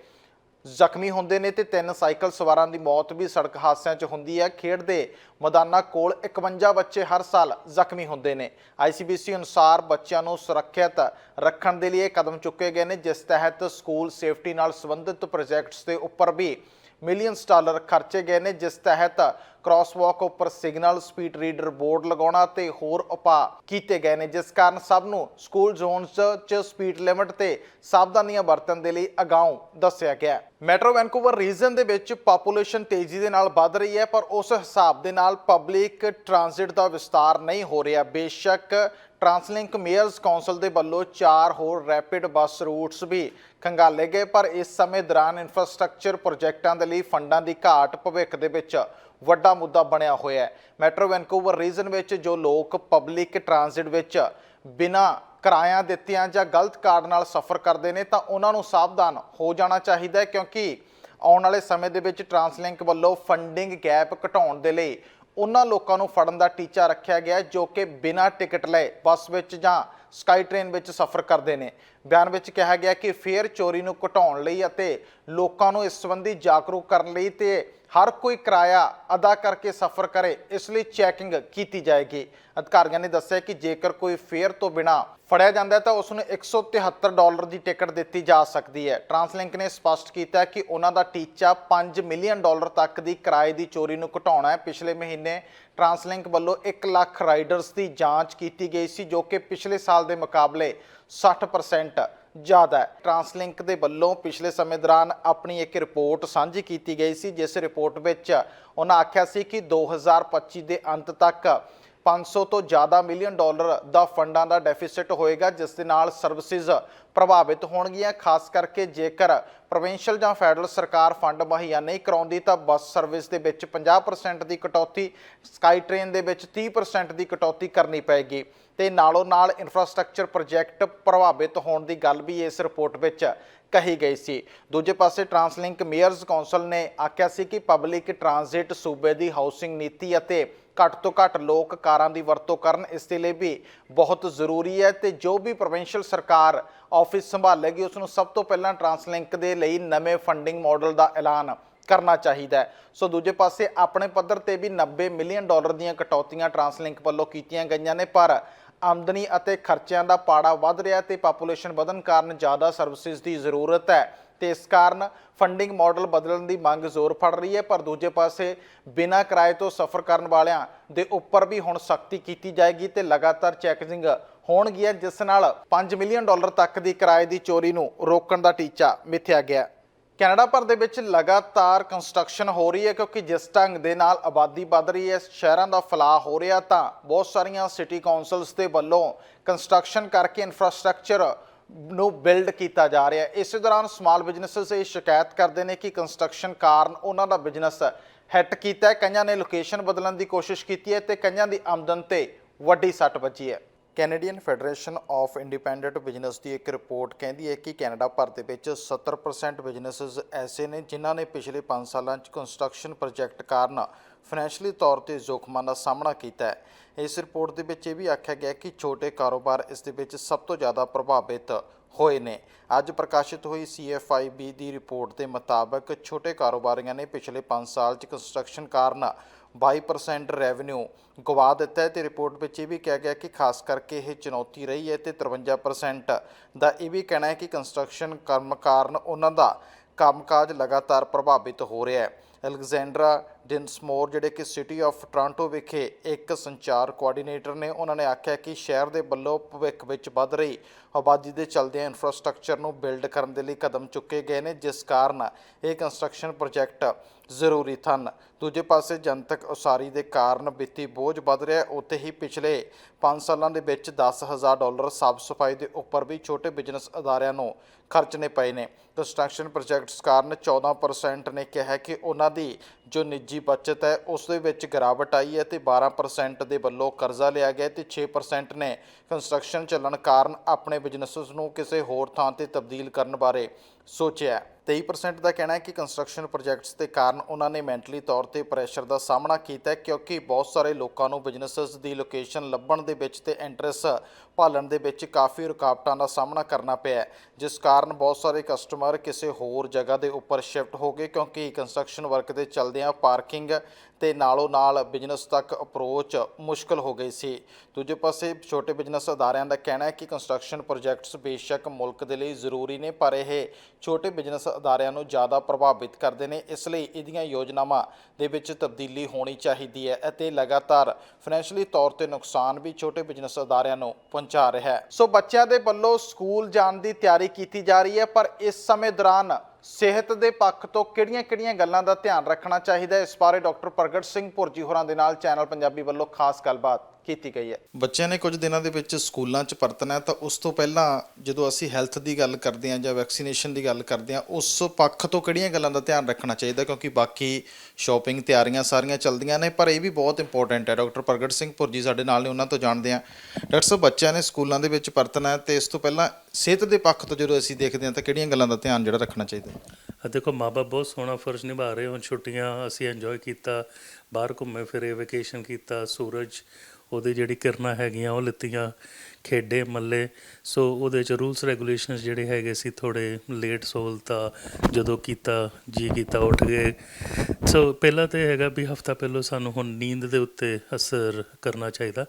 ਜ਼ਖਮੀ ਹੁੰਦੇ ਨੇ ਤੇ ਤਿੰਨ ਸਾਈਕਲ ਸਵਾਰਾਂ ਦੀ ਮੌਤ ਵੀ ਸੜਕ ਹਾਦਸਿਆਂ 'ਚ ਹੁੰਦੀ ਹੈ। ਖੇਡ ਦੇ ਮੈਦਾਨਾਂ ਕੋਲ 51 ਬੱਚੇ ਹਰ ਸਾਲ ਜ਼ਖਮੀ ਹੁੰਦੇ ਨੇ। ਆਈਸੀਬੀਸੀ ਅਨੁਸਾਰ ਬੱਚਿਆਂ ਨੂੰ ਸੁਰੱਖਿਅਤ ਰੱਖਣ ਦੇ ਲਈ ਇਹ ਕਦਮ ਚੁੱਕੇ ਗਏ ਨੇ, ਜਿਸ ਤਹਿਤ ਸਕੂਲ ਸੇਫਟੀ ਨਾਲ ਸੰਬੰਧਿਤ ਪ੍ਰੋਜੈਕਟਸ ਦੇ ਉੱਪਰ ਵੀ ਮਿਲੀਅਨਸ ਡਾਲਰ ਖਰਚੇ ਗਏ ਨੇ, ਜਿਸ ਤਹਿਤ ਕ੍ਰਾਸਵਾਕ ਉੱਪਰ ਸਿਗਨਲ ਸਪੀਡ ਰੀਡਰ ਬੋਰਡ ਲਗਾਉਣਾ ਤੇ ਹੋਰ ਉਪਾਅ ਕੀਤੇ ਗਏ ਨੇ, ਜਿਸ ਕਾਰਨ ਸਭ ਨੂੰ ਸਕੂਲ ਜ਼ੋਨਸ 'ਚ ਸਪੀਡ ਲਿਮਟ ਤੇ ਸਾਵਧਾਨੀਆਂ ਵਰਤਣ ਦੇ ਲਈ ਅਗਾਊਂ ਦੱਸਿਆ ਗਿਆ ਮੈਟਰੋ ਵੈਨਕੂਵਰ ਰੀਜਨ ਦੇ ਵਿੱਚ ਪਾਪੂਲੇਸ਼ਨ ਤੇਜ਼ੀ ਦੇ ਨਾਲ ਵੱਧ ਰਹੀ ਹੈ, ਪਰ ਉਸ ਹਿਸਾਬ ਦੇ ਨਾਲ ਪਬਲਿਕ ਟ੍ਰਾਂਜਿਟ ਦਾ ਵਿਸਤਾਰ ਨਹੀਂ ਹੋ ਰਿਹਾ। ਬੇਸ਼ੱਕ ਟਰਾਂਸਲਿੰਕ ਮੇਅਰਸ ਕਾਉਂਸਲ ਦੇ ਵੱਲੋਂ ਚਾਰ ਹੋਰ ਰੈਪਿਡ ਬੱਸ ਰੂਟਸ ਵੀ ਖੰਗਾਲੇ ਗਏ, ਪਰ ਇਸ ਸਮੇਂ ਦੌਰਾਨ ਇਨਫਰਾਸਟ੍ਰਕਚਰ ਪ੍ਰੋਜੈਕਟਾਂ ਦੇ ਲਈ ਫੰਡਾਂ ਦੀ ਘਾਟ ਭਵਿੱਖ ਦੇ ਵਿੱਚ ਵੱਡਾ ਮੁੱਦਾ ਬਣਿਆ ਹੋਇਆ ਹੈ। ਮੈਟਰੋ ਵੈਨਕੂਵਰ ਰੀਜਨ ਵਿੱਚ ਜੋ ਲੋਕ ਪਬਲਿਕ ਟਰਾਂਜ਼ਿਟ ਵਿੱਚ ਬਿਨਾਂ ਕਿਰਾਇਆ ਦਿੱਤਿਆਂ ਜਾਂ ਗਲਤ ਕਾਰਡ ਨਾਲ ਸਫ਼ਰ ਕਰਦੇ ਨੇ, ਤਾਂ ਉਹਨਾਂ ਨੂੰ ਸਾਵਧਾਨ ਹੋ ਜਾਣਾ ਚਾਹੀਦਾ ਹੈ, ਕਿਉਂਕਿ ਆਉਣ ਵਾਲੇ ਸਮੇਂ ਦੇ ਵਿੱਚ ਟਰਾਂਸਲਿੰਕ ਵੱਲੋਂ ਫੰਡਿੰਗ ਗੈਪ ਘਟਾਉਣ ਦੇ ਲਈ ਉਹਨਾਂ ਲੋਕਾਂ ਨੂੰ ਫੜਨ ਦਾ ਟੀਚਾ ਰੱਖਿਆ ਗਿਆ ਜੋ ਕਿ ਬਿਨਾਂ ਟਿਕਟ ਲਏ ਬੱਸ ਵਿੱਚ ਜਾਂ ਸਕਾਈ ਟ੍ਰੇਨ ਵਿੱਚ ਸਫ਼ਰ ਕਰਦੇ ਨੇ। ਬਿਆਨ ਵਿੱਚ ਕਿਹਾ ਗਿਆ ਕਿ ਫੇਅਰ ਚੋਰੀ ਨੂੰ ਘਟਾਉਣ ਲਈ ਅਤੇ ਲੋਕਾਂ ਨੂੰ ਇਸ ਸੰਬੰਧੀ ਜਾਗਰੂਕ ਕਰਨ ਲਈ ਤੇ ਹਰ ਕੋਈ ਕਿਰਾਇਆ ਅਦਾ ਕਰਕੇ ਸਫ਼ਰ ਕਰੇ, ਇਸ ਲਈ ਚੈਕਿੰਗ ਕੀਤੀ ਜਾਏਗੀ। ਅਧਿਕਾਰੀਆਂ ਨੇ ਦੱਸਿਆ ਕਿ ਜੇਕਰ ਕੋਈ ਫੇਅਰ ਤੋਂ ਬਿਨਾ ਫੜਿਆ ਜਾਂਦਾ ਹੈ ਤਾਂ ਉਸ ਨੂੰ 173 ਡਾਲਰ ਦੀ ਟਿਕਟ ਦਿੱਤੀ ਜਾ ਸਕਦੀ ਹੈ। ਟਰਾਂਸਲਿੰਕ ਨੇ ਸਪਸ਼ਟ ਕੀਤਾ ਕਿ ਉਹਨਾਂ ਦਾ ਟੀਚਾ 5 ਮਿਲੀਅਨ ਡਾਲਰ ਤੱਕ ਦੀ ਕਿਰਾਏ ਦੀ ਚੋਰੀ ਨੂੰ ਘਟਾਉਣਾ ਹੈ। ਪਿਛਲੇ ਮਹੀਨੇ ਟਰਾਂਸਲਿੰਕ ਵੱਲੋਂ 1 ਲੱਖ ਰਾਈਡਰਸ ਦੀ ਜਾਂਚ ਕੀਤੀ ਗਈ ਸੀ, ਜੋ ਕਿ ਪਿਛਲੇ ਸਾਲ ਦੇ ਮੁਕਾਬਲੇ 60% ਜ਼ਿਆਦਾ ਹੈ। ਟਰਾਂਸਲਿੰਕ ਦੇ ਵੱਲੋਂ ਪਿਛਲੇ ਸਮੇਂ ਦੌਰਾਨ ਆਪਣੀ ਇੱਕ ਰਿਪੋਰਟ ਸਾਂਝੀ ਕੀਤੀ ਗਈ ਸੀ, ਜਿਸ ਰਿਪੋਰਟ ਵਿੱਚ ਉਹਨਾਂ ਆਖਿਆ ਸੀ ਕਿ 2025 ਦੇ ਅੰਤ ਤੱਕ 500 ਤੋਂ ਜ਼ਿਆਦਾ ਮਿਲੀਅਨ ਡਾਲਰ ਦਾ ਫੰਡਾਂ ਦਾ ਡੈਫਿਸਿਟ ਹੋਏਗਾ, ਜਿਸ ਦੇ ਨਾਲ ਸਰਵਿਸਿਜ਼ ਪ੍ਰਭਾਵਿਤ ਹੋਣਗੀਆਂ। ਖਾਸ ਕਰਕੇ ਜੇਕਰ ਪ੍ਰੋਵਿੰਸ਼ੀਅਲ ਜਾਂ ਫੈਡਰਲ ਸਰਕਾਰ ਫੰਡ ਮੁਹੱਈਆ ਨਹੀਂ ਕਰਾਉਂਦੀ, ਤਾਂ ਬੱਸ ਸਰਵਿਸ ਦੇ ਵਿੱਚ 50% ਦੀ ਕਟੌਤੀ, ਸਕਾਈ ਟ੍ਰੇਨ ਦੇ ਵਿੱਚ 30% ਦੀ ਕਟੌਤੀ ਕਰਨੀ ਪਏਗੀ। ਤੇ ਨਾਲੋਂ ਨਾਲ ਇਨਫਰਾਸਟ੍ਰਕਚਰ ਪ੍ਰੋਜੈਕਟ ਪ੍ਰਭਾਵਿਤ ਹੋਣ ਦੀ ਗੱਲ ਵੀ ਇਸ ਰਿਪੋਰਟ ਵਿੱਚ ਕਹੀ ਗਈ ਸੀ। ਦੂਜੇ ਪਾਸੇ ਟਰਾਂਸਲਿੰਕ ਮੇਅਰਸ ਕੌਂਸਲ ਨੇ ਆਖਿਆ ਸੀ ਕਿ ਪਬਲਿਕ ਟਰਾਂਜ਼ਿਟ ਸੂਬੇ ਦੀ ਹਾਊਸਿੰਗ ਨੀਤੀ ਅਤੇ ਘੱਟ ਤੋਂ ਘੱਟ ਲੋਕ ਕਾਰਾਂ ਦੀ ਵਰਤੋਂ ਕਰਨ ਇਸ ਦੇ ਲਈ ਵੀ ਬਹੁਤ ਜ਼ਰੂਰੀ ਹੈ ਤੇ ਜੋ ਵੀ ਪ੍ਰੋਵਿੰਸ਼ੀਅਲ ਸਰਕਾਰ ਆਫਿਸ ਸੰਭਾਲੇਗੀ, ਉਸ ਨੂੰ ਸਭ ਤੋਂ ਪਹਿਲਾਂ ਟਰਾਂਸਲਿੰਕ ਦੇ ਲਈ ਨਵੇਂ ਫੰਡਿੰਗ ਮਾਡਲ ਦਾ ਐਲਾਨ ਕਰਨਾ ਚਾਹੀਦਾ ਸੋ ਦੂਜੇ ਪਾਸੇ ਆਪਣੇ ਪੱਧਰ ਤੇ ਵੀ 90 ਮਿਲੀਅਨ ਡਾਲਰ ਦੀਆਂ ਕਟੌਤੀਆਂ ਟਰਾਂਸਲਿੰਕ ਵੱਲੋਂ ਕੀਤੀਆਂ ਗਈਆਂ ਨੇ, ਪਰ ਆਮਦਨੀ ਅਤੇ ਖਰਚਿਆਂ ਦਾ ਪਾੜਾ ਵੱਧ ਰਿਹਾ ਤੇ ਪਾਪੂਲੇਸ਼ਨ ਵਧਣ ਕਾਰਨ ਜ਼ਿਆਦਾ ਸਰਵਿਸਿਜ਼ ਦੀ ਜ਼ਰੂਰਤ ਹੈ। ਤੇ ਇਸ ਕਾਰਨ ਫੰਡਿੰਗ ਮਾਡਲ ਬਦਲਣ ਦੀ ਮੰਗ ਜ਼ੋਰ ਫੜ ਰਹੀ ਹੈ, ਪਰ ਦੂਜੇ ਪਾਸੇ ਬਿਨਾਂ ਕਿਰਾਏ ਤੋਂ ਸਫ਼ਰ ਕਰਨ ਵਾਲਿਆਂ ਦੇ ਉੱਪਰ ਵੀ ਹੁਣ ਸਖਤੀ ਕੀਤੀ ਜਾਏਗੀ ਤੇ ਲਗਾਤਾਰ ਚੈਕਿੰਗ ਹੋਣਗੀਆਂ, ਜਿਸ ਨਾਲ 5 ਮਿਲੀਅਨ ਡਾਲਰ ਤੱਕ ਦੀ ਕਿਰਾਏ ਦੀ ਚੋਰੀ ਨੂੰ ਰੋਕਣ ਦਾ ਟੀਚਾ ਮਿੱਥਿਆ ਗਿਆ। ਕੈਨੇਡਾ ਭਰ ਦੇ ਵਿੱਚ ਲਗਾਤਾਰ ਕੰਸਟਰਕਸ਼ਨ ਹੋ ਰਹੀ ਹੈ ਕਿਉਂਕਿ ਜਿਸ ਢੰਗ ਦੇ ਨਾਲ ਆਬਾਦੀ ਵੱਧ ਰਹੀ ਹੈ ਸ਼ਹਿਰਾਂ ਦਾ ਫੈਲਾਅ ਹੋ ਰਿਹਾ ਤਾਂ ਬਹੁਤ ਸਾਰੀਆਂ ਸਿਟੀ ਕਾਉਂਸਲਸ ਦੇ ਵੱਲੋਂ ਕੰਸਟਰਕਸ਼ਨ ਕਰਕੇ ਇਨਫਰਾਸਟ੍ਰਕਚਰ ਨੂੰ ਬਿਲਡ ਕੀਤਾ ਜਾ ਰਿਹਾ ਹੈ। ਇਸੇ ਦੌਰਾਨ ਸਮਾਲ ਬਿਜ਼ਨੈਸਸ ਇਹ ਸ਼ਿਕਾਇਤ ਕਰਦੇ ਨੇ ਕਿ ਕੰਸਟਰਕਸ਼ਨ ਕਾਰਨ ਉਹਨਾਂ ਦਾ ਬਿਜ਼ਨਸ ਹਿੱਟ ਕੀਤਾ ਹੈ। ਕਈਆਂ ਨੇ ਲੋਕੇਸ਼ਨ ਬਦਲਣ ਦੀ ਕੋਸ਼ਿਸ਼ ਕੀਤੀ ਹੈ ਤੇ ਕਈਆਂ ਦੀ ਆਮਦਨ ਤੇ ਵੱਡੀ ਸੱਟ ਵੱਜੀ ਹੈ। Canadian Federation of Independent Business ਦੀ ਇੱਕ ਰਿਪੋਰਟ ਕਹਿੰਦੀ ਹੈ ਕਿ ਕੈਨੇਡਾ ਭਰ ਦੇ ਵਿੱਚ 70% ਬਿਜ਼ਨੈਸਸ ਐਸੇ ਨੇ ਜਿਨ੍ਹਾਂ ਨੇ ਪਿਛਲੇ 5 ਸਾਲਾਂ 'ਚ ਕੰਸਟਰਕਸ਼ਨ ਪ੍ਰੋਜੈਕਟ ਕਾਰਨ ਫਾਈਨੈਂਸ਼ਲੀ ਤੌਰ ਤੇ ਜ਼ੋਖਮਾਂ ਦਾ ਸਾਹਮਣਾ ਕੀਤਾ ਹੈ। ਇਸ ਰਿਪੋਰਟ ਦੇ ਵਿੱਚ ਇਹ ਵੀ ਆਖਿਆ ਗਿਆ ਕਿ ਛੋਟੇ ਕਾਰੋਬਾਰ ਇਸ ਦੇ ਵਿੱਚ ਸਭ ਤੋਂ ਜ਼ਿਆਦਾ ਪ੍ਰਭਾਵਿਤ ਹੋਏ ਨੇ। ਅੱਜ ਪ੍ਰਕਾਸ਼ਿਤ ਹੋਈ CFIB ਦੀ ਰਿਪੋਰਟ ਦੇ ਮੁਤਾਬਕ ਛੋਟੇ ਕਾਰੋਬਾਰੀਆਂ ਨੇ ਪਿਛਲੇ 5 ਸਾਲ 'ਚ ਕੰਸਟਰਕਸ਼ਨ ਕਾਰਨ 22% ਰੈਵਨਿਊ ਗਵਾ ਦਿੱਤਾ ਹੈ ਤੇ ਰਿਪੋਰਟ ਵਿੱਚ ਇਹ ਵੀ ਕਿਹਾ ਗਿਆ ਕਿ ਖਾਸ ਕਰਕੇ ਇਹ ਚੁਣੌਤੀ ਰਹੀ ਹੈ ਤੇ 53% ਦਾ ਇਹ ਵੀ ਕਹਿਣਾ ਹੈ ਕਿ ਕੰਸਟਰਕਸ਼ਨ ਕੰਮ ਕਾਰਨ ਉਹਨਾਂ ਦਾ ਕੰਮਕਾਜ ਲਗਾਤਾਰ ਪ੍ਰਭਾਵਿਤ ਹੋ ਰਿਹਾ ਹੈ। ਅਲੈਗਜ਼ੈਂਡਰਾ ਡਿਨਸਮੋਰ, ਜਿਹੜੇ ਕਿ ਸਿਟੀ ਆਫ ਟੋਰਾਂਟੋ ਵਿਖੇ ਇੱਕ ਸੰਚਾਰ ਕੋਆਰਡੀਨੇਟਰ ਨੇ, ਉਹਨਾਂ ਨੇ ਆਖਿਆ ਕਿ ਸ਼ਹਿਰ ਦੇ ਵੱਲੋਂ ਭਵਿੱਖ ਵਿੱਚ ਵੱਧ ਰਹੀ ਆਬਾਦੀ ਦੇ ਚਲਦਿਆਂ ਇਨਫਰਾਸਟ੍ਰਕਚਰ ਨੂੰ ਬਿਲਡ ਕਰਨ ਦੇ ਲਈ ਕਦਮ ਚੁੱਕੇ ਗਏ ਨੇ, ਜਿਸ ਕਾਰਨ ਇਹ ਕੰਸਟਰਕਸ਼ਨ ਪ੍ਰੋਜੈਕਟ ਜ਼ਰੂਰੀ ਹਨ ਦੂਜੇ ਪਾਸੇ ਜਨਤਕ ਉਸਾਰੀ ਦੇ ਕਾਰਨ ਵਿੱਤੀ ਬੋਝ ਵੱਧ ਰਿਹਾ ਹੈ। ਉੱਥੇ ਹੀ ਪਿਛਲੇ 5 ਸਾਲਾਂ ਦੇ ਵਿੱਚ 10000 ਡਾਲਰ ਸਾਫ਼ ਸਫ਼ਾਈ ਦੇ ਉੱਪਰ ਵੀ ਛੋਟੇ ਬਿਜ਼ਨਸ ਅਦਾਰਿਆਂ ਨੂੰ ਖਰਚਣੇ ਪਏ ਨੇ। ਕੰਸਟਰਕਸ਼ਨ ਪ੍ਰੋਜੈਕਟਸ ਕਾਰਨ 14% ਨੇ ਕਿਹਾ ਕਿ ਉਹਨਾਂ ਦੀ ਜੋ ਨਿੱਜੀ ਬਚਤ ਹੈ, ਉਸ ਦੇ ਵਿੱਚ ਗਿਰਾਵਟ ਆਈ ਹੈ ਤੇ 12% ਦੇ ਵੱਲੋਂ ਕਰਜ਼ਾ ਲਿਆ ਗਿਆ ਹੈ ਤੇ 6% ਨੇ ਕੰਸਟਰਕਸ਼ਨ ਚੱਲਣ ਕਾਰਨ ਆਪਣੇ ਬਿਜ਼ਨੈਸਸ ਨੂੰ ਕਿਸੇ ਹੋਰ ਥਾਂ ਤੇ ਤਬਦੀਲ ਕਰਨ ਬਾਰੇ ਸੋਚਿਆ ਹੈ। 23% ਦਾ ਕਹਿਣਾ ਹੈ ਕਿ ਕੰਸਟਰਕਸ਼ਨ ਪ੍ਰੋਜੈਕਟਸ ਦੇ ਕਾਰਨ ਉਹਨਾਂ ਨੇ ਮੈਂਟਲੀ ਤੌਰ ਤੇ ਪ੍ਰੈਸ਼ਰ ਦਾ ਸਾਹਮਣਾ ਕੀਤਾ ਕਿਉਂਕਿ ਬਹੁਤ ਸਾਰੇ ਲੋਕਾਂ ਨੂੰ ਬਿਜ਼ਨੈਸਸ ਦੀ ਲੋਕੇਸ਼ਨ ਲੱਭਣ ਦੇ ਵਿੱਚ ਤੇ ਐਂਟਰੈਸ ਭਾਲਣ ਦੇ ਵਿੱਚ ਕਾਫੀ ਰੁਕਾਵਟਾਂ ਦਾ ਸਾਹਮਣਾ ਕਰਨਾ ਪਿਆ ਜਿਸ ਕਾਰਨ ਬਹੁਤ ਸਾਰੇ ਕਸਟਮਰ ਕਿਸੇ ਹੋਰ ਜਗ੍ਹਾ ਦੇ ਉੱਪਰ ਸ਼ਿਫਟ ਹੋ ਗਏ ਕਿਉਂਕਿ ਕੰਸਟਰਕਸ਼ਨ ਵਰਕ ਦੇ ਚਲਦਿਆਂ ਪਾਰਕਿੰਗ ਤੇ ਨਾਲੋਂ ਨਾਲ ਬਿਜ਼ਨਸ ਤੱਕ ਅਪਰੋਚ ਮੁਸ਼ਕਲ ਹੋ ਗਈ ਸੀ। ਦੂਜੇ ਪਾਸੇ ਛੋਟੇ ਬਿਜ਼ਨਸ ਅਦਾਰਿਆਂ ਦਾ ਕਹਿਣਾ ਹੈ ਕਿ ਕੰਸਟਰਕਸ਼ਨ ਪ੍ਰੋਜੈਕਟਸ ਬੇਸ਼ੱਕ ਮੁਲਕ ਦੇ ਲਈ ਜ਼ਰੂਰੀ ਨੇ, ਪਰ ਇਹ ਛੋਟੇ ਬਿਜ਼ਨਸ ਅਦਾਰਿਆਂ ਨੂੰ ਜ਼ਿਆਦਾ ਪ੍ਰਭਾਵਿਤ ਕਰਦੇ ਨੇ। ਇਸ ਲਈ ਇਹਦੀਆਂ ਯੋਜਨਾਵਾਂ ਦੇ ਵਿੱਚ ਤਬਦੀਲੀ ਹੋਣੀ ਚਾਹੀਦੀ ਹੈ ਅਤੇ ਲਗਾਤਾਰ ਫਾਈਨੈਂਸ਼ੀਅਲੀ ਤੌਰ ਤੇ ਨੁਕਸਾਨ ਵੀ ਛੋਟੇ ਬਿਜ਼ਨਸ ਅਦਾਰਿਆਂ ਨੂੰ ਪਹੁੰਚਾ ਰਿਹਾ ਹੈ। ਸੋ ਬੱਚਿਆਂ ਦੇ ਵੱਲੋਂ ਸਕੂਲ ਜਾਣ ਦੀ ਤਿਆਰੀ ਕੀਤੀ ਜਾ ਰਹੀ ਹੈ, ਪਰ ਇਸ ਸਮੇਂ ਦੌਰਾਨ ਸਿਹਤ ਦੇ ਪੱਖ ਤੋਂ ਕਿਹੜੀਆਂ-ਕਿਹੜੀਆਂ ਗੱਲਾਂ ਦਾ ਧਿਆਨ ਰੱਖਣਾ ਚਾਹੀਦਾ ਹੈ? ਇਸ ਬਾਰੇ ਡਾਕਟਰ ਪ੍ਰਗਟ ਸਿੰਘ ਭੁਰਜੀ ਹੋਰਾਂ ਦੇ ਨਾਲ, ਚੈਨਲ ਪੰਜਾਬੀ ਵੱਲੋਂ ਖਾਸ ਗੱਲਬਾਤ। ਕੀਤੀ ਗਈ ਹੈ। ਬੱਚਿਆਂ ਨੇ ਕੁਝ ਦਿਨਾਂ ਦੇ ਵਿੱਚ ਸਕੂਲਾਂ 'ਚ ਪਰਤਣਾ ਹੈ ਤਾਂ ਉਸ ਤੋਂ ਪਹਿਲਾਂ ਜਦੋਂ ਅਸੀਂ ਹੈਲਥ ਦੀ ਗੱਲ ਕਰਦੇ ਹਾਂ ਜਾਂ ਵੈਕਸੀਨੇਸ਼ਨ ਦੀ ਗੱਲ ਕਰਦੇ ਹਾਂ ਉਸ ਪੱਖ ਤੋਂ ਕਿਹੜੀਆਂ ਗੱਲਾਂ ਦਾ ਧਿਆਨ ਰੱਖਣਾ ਚਾਹੀਦਾ? ਕਿਉਂਕਿ ਬਾਕੀ ਸ਼ਾਪਿੰਗ ਤਿਆਰੀਆਂ ਸਾਰੀਆਂ ਚੱਲਦੀਆਂ ਨੇ ਪਰ ਇਹ ਵੀ ਬਹੁਤ ਇੰਪੋਰਟੈਂਟ ਹੈ। ਡਾਕਟਰ ਪ੍ਰਗਟ ਸਿੰਘ ਭੁਰਜੀ ਸਾਡੇ ਨਾਲ ਨੇ ਉਹਨਾਂ ਤੋਂ ਜਾਣਦੇ ਹਾਂ। ਡਾਕਟਰ ਸਾਹਿਬ ਬੱਚਿਆਂ ਨੇ ਸਕੂਲਾਂ ਦੇ ਵਿੱਚ ਪਰਤਣਾ ਹੈ ਤੇ ਇਸ ਤੋਂ ਪਹਿਲਾਂ ਸਿਹਤ ਦੇ ਪੱਖ ਤੋਂ ਜਦੋਂ ਅਸੀਂ ਦੇਖਦੇ ਹਾਂ ਤਾਂ ਕਿਹੜੀਆਂ ਗੱਲਾਂ ਦਾ ਧਿਆਨ ਜਿਹੜਾ ਰੱਖਣਾ ਚਾਹੀਦਾ? ਆ ਦੇਖੋ ਮਾਪੇ ਬਹੁਤ ਸੋਹਣਾ ਫਰਜ਼ ਨਿਭਾ ਰਹੇ ਹੁਣ। ਛੁੱਟੀਆਂ ਅਸੀਂ ਇੰਜੋਏ ਕੀਤਾ ਬਾਹਰ ਘੁੰਮੇ ਫਿਰੇ ਵੈਕੇਸ਼ਨ ਕੀਤਾ ਸੂਰਜ ਉਹਦੀ ਜਿਹੜੀ ਕਿਰਨਾਂ ਹੈਗੀਆਂ ਉਹ ਲਿੱਤੀਆਂ। ਖੇਡੇ ਮੱਲੇ। ਸੋ ਉਹਦੇ ਚ ਰੂਲਸ ਰੈਗੂਲੇਸ਼ਨਸ ਜਿਹੜੇ ਹੈਗੇ ਸੀ ਥੋੜੇ ਲੇਟ ਸੋਲਤਾ, ਜਦੋਂ ਕੀਤਾ, ਜੀ ਕੀਤਾ, ਉੱਠ ਗਏ। ਸੋ ਪਹਿਲਾਂ ਤੇ ਹੈਗਾ ਵੀ ਹਫਤਾ ਪਹਿਲੋਂ ਸਾਨੂੰ ਹੁਣ ਨੀਂਦ ਦੇ ਉੱਤੇ ਅਸਰ ਕਰਨਾ ਚਾਹੀਦਾ।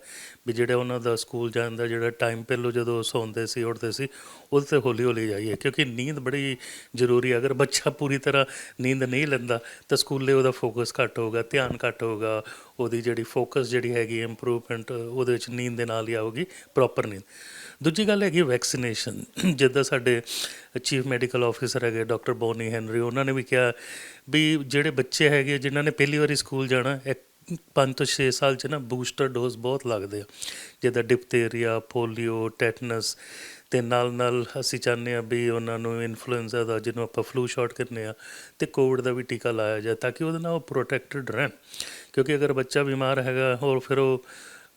ਵੀ ਜਿਹੜਾ ਉਹਨਾਂ ਦਾ ਸਕੂਲ ਜਾਣ ਦਾ ਜਿਹੜਾ ਟਾਈਮ ਪਹਿਲੋਂ ਜਦੋਂ ਸੌਂਦੇ ਸੀ, ਉੱਠਦੇ ਸੀ ਉਹਦੇ ਤੇ ਹੌਲੀ ਹੌਲੀ ਜਾਈਏ। ਕਿਉਂਕਿ ਨੀਂਦ ਬੜੀ ਜ਼ਰੂਰੀ ਅਗਰ ਬੱਚਾ ਪੂਰੀ ਤਰ੍ਹਾਂ ਨੀਂਦ ਨਹੀਂ ਲੈਂਦਾ, ਤਾਂ ਸਕੂਲੇ ਉਹਦਾ ਫੋਕਸ ਘੱਟ ਹੋਊਗਾ, ਧਿਆਨ ਘੱਟ ਹੋਊਗਾ। ਉਹਦੀ ਜਿਹੜੀ ਫੋਕਸ ਜਿਹੜੀ ਹੈਗੀ ਇੰਪਰੂਵਮੈਂਟ ਉਹਦੇ ਵਿੱਚ ਨੀਂਦ ਦੇ ਨਾਲ ਹੀ ਆਊਗੀ ਪ੍ਰੋਪਰ ਨੀਂਦ ਦੂਜੀ ਗੱਲ ਹੈਗੀ ਵੈਕਸੀਨੇਸ਼ਨ ਜਿੱਦਾਂ ਸਾਡੇ ਚੀਫ ਮੈਡੀਕਲ ਆਫੀਸਰ ਹੈਗੇ ਡਾਕਟਰ ਬੋਨੀ ਹੈਨਰੀ, ਉਹਨਾਂ ਨੇ ਵੀ ਕਿਹਾ ਵੀ ਜਿਹੜੇ ਬੱਚੇ ਹੈਗੇ ਜਿਨ੍ਹਾਂ ਨੇ ਪਹਿਲੀ ਵਾਰੀ ਸਕੂਲ ਜਾਣਾ, ਇੱਕ 5 ਤੋਂ 6 ਸਾਲ ਚ ਨਾ ਬੂਸਟਰ ਡੋਜ਼ ਬਹੁਤ ਲੱਗਦੇ ਆ। ਜਿੱਦਾਂ ਡਿਪਥੀਰੀਆ ਪੋਲੀਓ ਟੈਟਨਸ ਤੇ ਨਾਲ ਨਾਲ ਅਸੀਂ ਚਾਹੁੰਦੇ ਆ ਵੀ ਉਹਨਾਂ ਨੂੰ ਇਨਫਲੂਐਂਜ਼ਾ ਦਾ, ਜਿਹਨੂੰ ਆਪਾਂ ਫਲੂ ਸ਼ਾਟ ਕਹਿੰਦੇ ਆ, ਤੇ ਕੋਵਿਡ ਦਾ ਵੀ ਟੀਕਾ ਲਾਇਆ ਜਾਏ, ਤਾਂ ਕਿ ਉਹਦੇ ਨਾਲ ਉਹ ਪ੍ਰੋਟੈਕਟਡ ਰਹਿਣ। ਕਿਉਂਕਿ ਅਗਰ ਬੱਚਾ ਬਿਮਾਰ ਹੈਗਾ, ਹੋਰ ਫਿਰ ਉਹ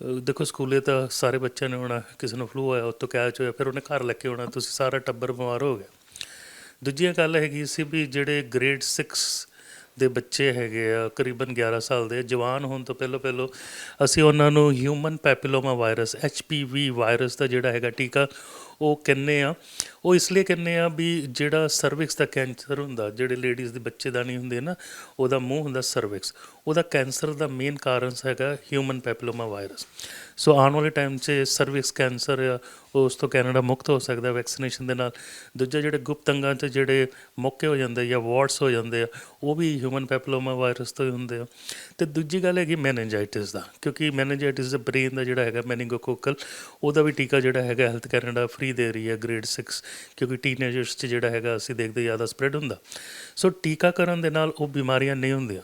ਦੇਖੋ ਸਕੂਲੇ ਤਾਂ ਸਾਰੇ ਬੱਚਿਆਂ ਨੇ ਹੋਣਾ ਕਿਸੇ ਨੂੰ ਫਲੂ ਹੋਇਆ ਉਹ ਤੋਂ ਕੈਚ ਹੋਇਆ, ਫਿਰ ਉਹਨੇ ਘਰ ਲੈ ਕੇ ਆਉਣਾ, ਤੁਸੀਂ ਸਾਰਾ ਟੱਬਰ ਬਿਮਾਰ ਹੋ ਗਿਆ। ਦੂਜੀ ਗੱਲ ਹੈਗੀ ਸੀ ਵੀ ਜਿਹੜੇ ਗ੍ਰੇਡ 6 ਦੇ ਬੱਚੇ ਹੈਗੇ ਆ, ਕਰੀਬਨ 11 ਸਾਲ ਦੇ, ਜਵਾਨ ਹੋਣ ਤੋਂ ਪਹਿਲਾਂ ਪਹਿਲਾਂ ਅਸੀਂ ਉਹਨਾਂ ਨੂੰ human papilloma virus HPV virus ਦਾ ਜਿਹੜਾ ਹੈਗਾ ਟੀਕਾ ਉਹ ਕਹਿੰਦੇ ਆ, ਉਹ ਇਸ ਲਈ ਕਹਿੰਦੇ ਆ ਵੀ ਜਿਹੜਾ ਸਰਵਿਕਸ ਦਾ ਕੈਂਸਰ ਹੁੰਦਾ, ਜਿਹੜੇ ਲੇਡੀਜ਼ ਦੇ ਬੱਚੇਦਾਨੀ ਹੁੰਦੇ ਨਾ, ਉਹਦਾ ਮੂੰਹ ਹੁੰਦਾ ਸਰਵਿਕਸ ਉਹਦਾ ਕੈਂਸਰ ਦਾ ਮੇਨ ਕਾਰਨ ਹੈਗਾ ਹਿਊਮਨ ਪੈਪਲੋਮਾ ਵਾਇਰਸ ਸੋ ਆਉਣ ਵਾਲੇ ਟਾਈਮ 'ਚ ਸਰਵਿਕਸ ਕੈਂਸਰ ਆ ਉਹ ਉਸ ਤੋਂ ਕੈਨੇਡਾ ਮੁਕਤ ਹੋ ਸਕਦਾ ਵੈਕਸੀਨੇਸ਼ਨ ਦੇ ਨਾਲ। ਦੂਜਾ ਜਿਹੜੇ ਗੁਪਤ ਅੰਗਾਂ 'ਚ ਜਿਹੜੇ ਮੌਕੇ ਹੋ ਜਾਂਦੇ ਜਾਂ ਵਾਰਡਸ ਹੋ ਜਾਂਦੇ ਆ, ਉਹ ਵੀ ਹਿਊਮਨ ਪੈਪਲੋਮਾ ਵਾਇਰਸ ਤੋਂ ਹੀ ਹੁੰਦੇ ਆ। ਤੇ ਦੂਜੀ ਗੱਲ ਹੈਗੀ ਮੈਨੇਜਾਈਟਿਸ ਦਾ, ਕਿਉਂਕਿ ਮੈਨੇਜਾਈਟਿਸ ਦਾ ਬ੍ਰੇਨ ਦਾ ਜਿਹੜਾ ਹੈਗਾ ਮੈਨਿੰਗੋਕੋਕਲ ਉਹਦਾ ਵੀ ਟੀਕਾ ਜਿਹੜਾ ਹੈਗਾ ਹੈਲਥ ਕੈਨੇਡਾ ਫ੍ਰੀ ਦੇ ਰਹੀ ਹੈ ਗ੍ਰੇਡ 6 ਕਿਉਂਕਿ ਟੀਨੇਜਰਸ 'ਚ ਜਿਹੜਾ ਹੈਗਾ ਅਸੀਂ ਦੇਖਦੇ ਜ਼ਿਆਦਾ ਸਪਰੈਡ ਹੁੰਦਾ। ਸੋ ਟੀਕਾਕਰਨ ਦੇ ਨਾਲ ਉਹ ਬਿਮਾਰੀਆਂ ਨਹੀਂ ਹੁੰਦੀਆਂ।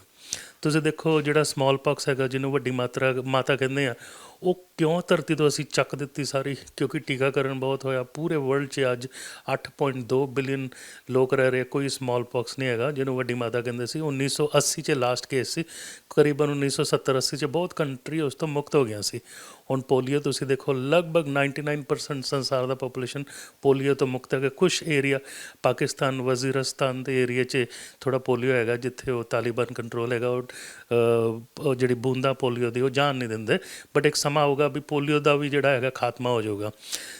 ਤੁਸੀਂ ਦੇਖੋ ਜਿਹੜਾ ਸਮਾਲ ਪਾਕਸ ਹੈਗਾ, ਜਿਹਨੂੰ ਵੱਡੀ ਮਾਤਰਾ, ਮਾਤਾ ਕਹਿੰਦੇ ਆ, ਉਹ ਕਿਉਂ ਧਰਤੀ ਤੋਂ ਅਸੀਂ ਚੱਕ ਦਿੱਤੀ ਸਾਰੀ? ਕਿਉਂਕਿ ਟੀਕਾਕਰਨ ਬਹੁਤ ਹੋਇਆ। ਪੂਰੇ ਵਰਲਡ 'ਚ ਅੱਜ 8.2 ਬਿਲੀਅਨ ਲੋਕ ਰਹਿ ਰਹੇ ਕੋਈ ਸਮਾਲ ਪਾਕਸ ਨਹੀਂ ਹੈਗਾ, ਜਿਹਨੂੰ ਵੱਡੀ ਮਾਤਾ ਕਹਿੰਦੇ ਸੀ। 1980 'ਚ ਲਾਸਟ ਕੇਸ ਸੀ। ਕਰੀਬਨ 1970 80 'ਚ ਬਹੁਤ ਕੰਟਰੀ ਉਸ ਤੋਂ ਮੁਕਤ ਹੋ ਗਿਆ ਸੀ। ਹੁਣ ਪੋਲੀਓ ਤੁਸੀਂ ਦੇਖੋ, ਲਗਭਗ 99% ਸੰਸਾਰ ਦਾ ਪੋਪੂਲੇਸ਼ਨ ਪੋਲੀਓ ਤੋਂ ਮੁਕਤ ਹੈ। ਕੁਝ ਏਰੀਆ ਪਾਕਿਸਤਾਨ, ਵਜ਼ੀਰਸਤਾਨ ਦੇ ਏਰੀਆ 'ਚ ਥੋੜਾ ਪੋਲੀਓ ਹੈਗਾ, ਜਿੱਥੇ ਉਹ ਤਾਲਿਬਾਨ ਕੰਟਰੋਲ ਹੈਗਾ। ਉਹ ਜਿਹੜੀ ਬੂੰਦਾ ਪੋਲੀਓ ਦੀ, ਉਹ ਜਾਣ ਨਹੀਂ ਦਿੰਦੇ। ਬਟ ਇੱਕ ਸਮਾਂ ਆਊਗਾ ਵੀ ਪੋਲੀਓ ਦਾ ਵੀ ਜਿਹੜਾ ਹੈਗਾ, ਖਾਤਮਾ ਹੋ ਜਾਊਗਾ।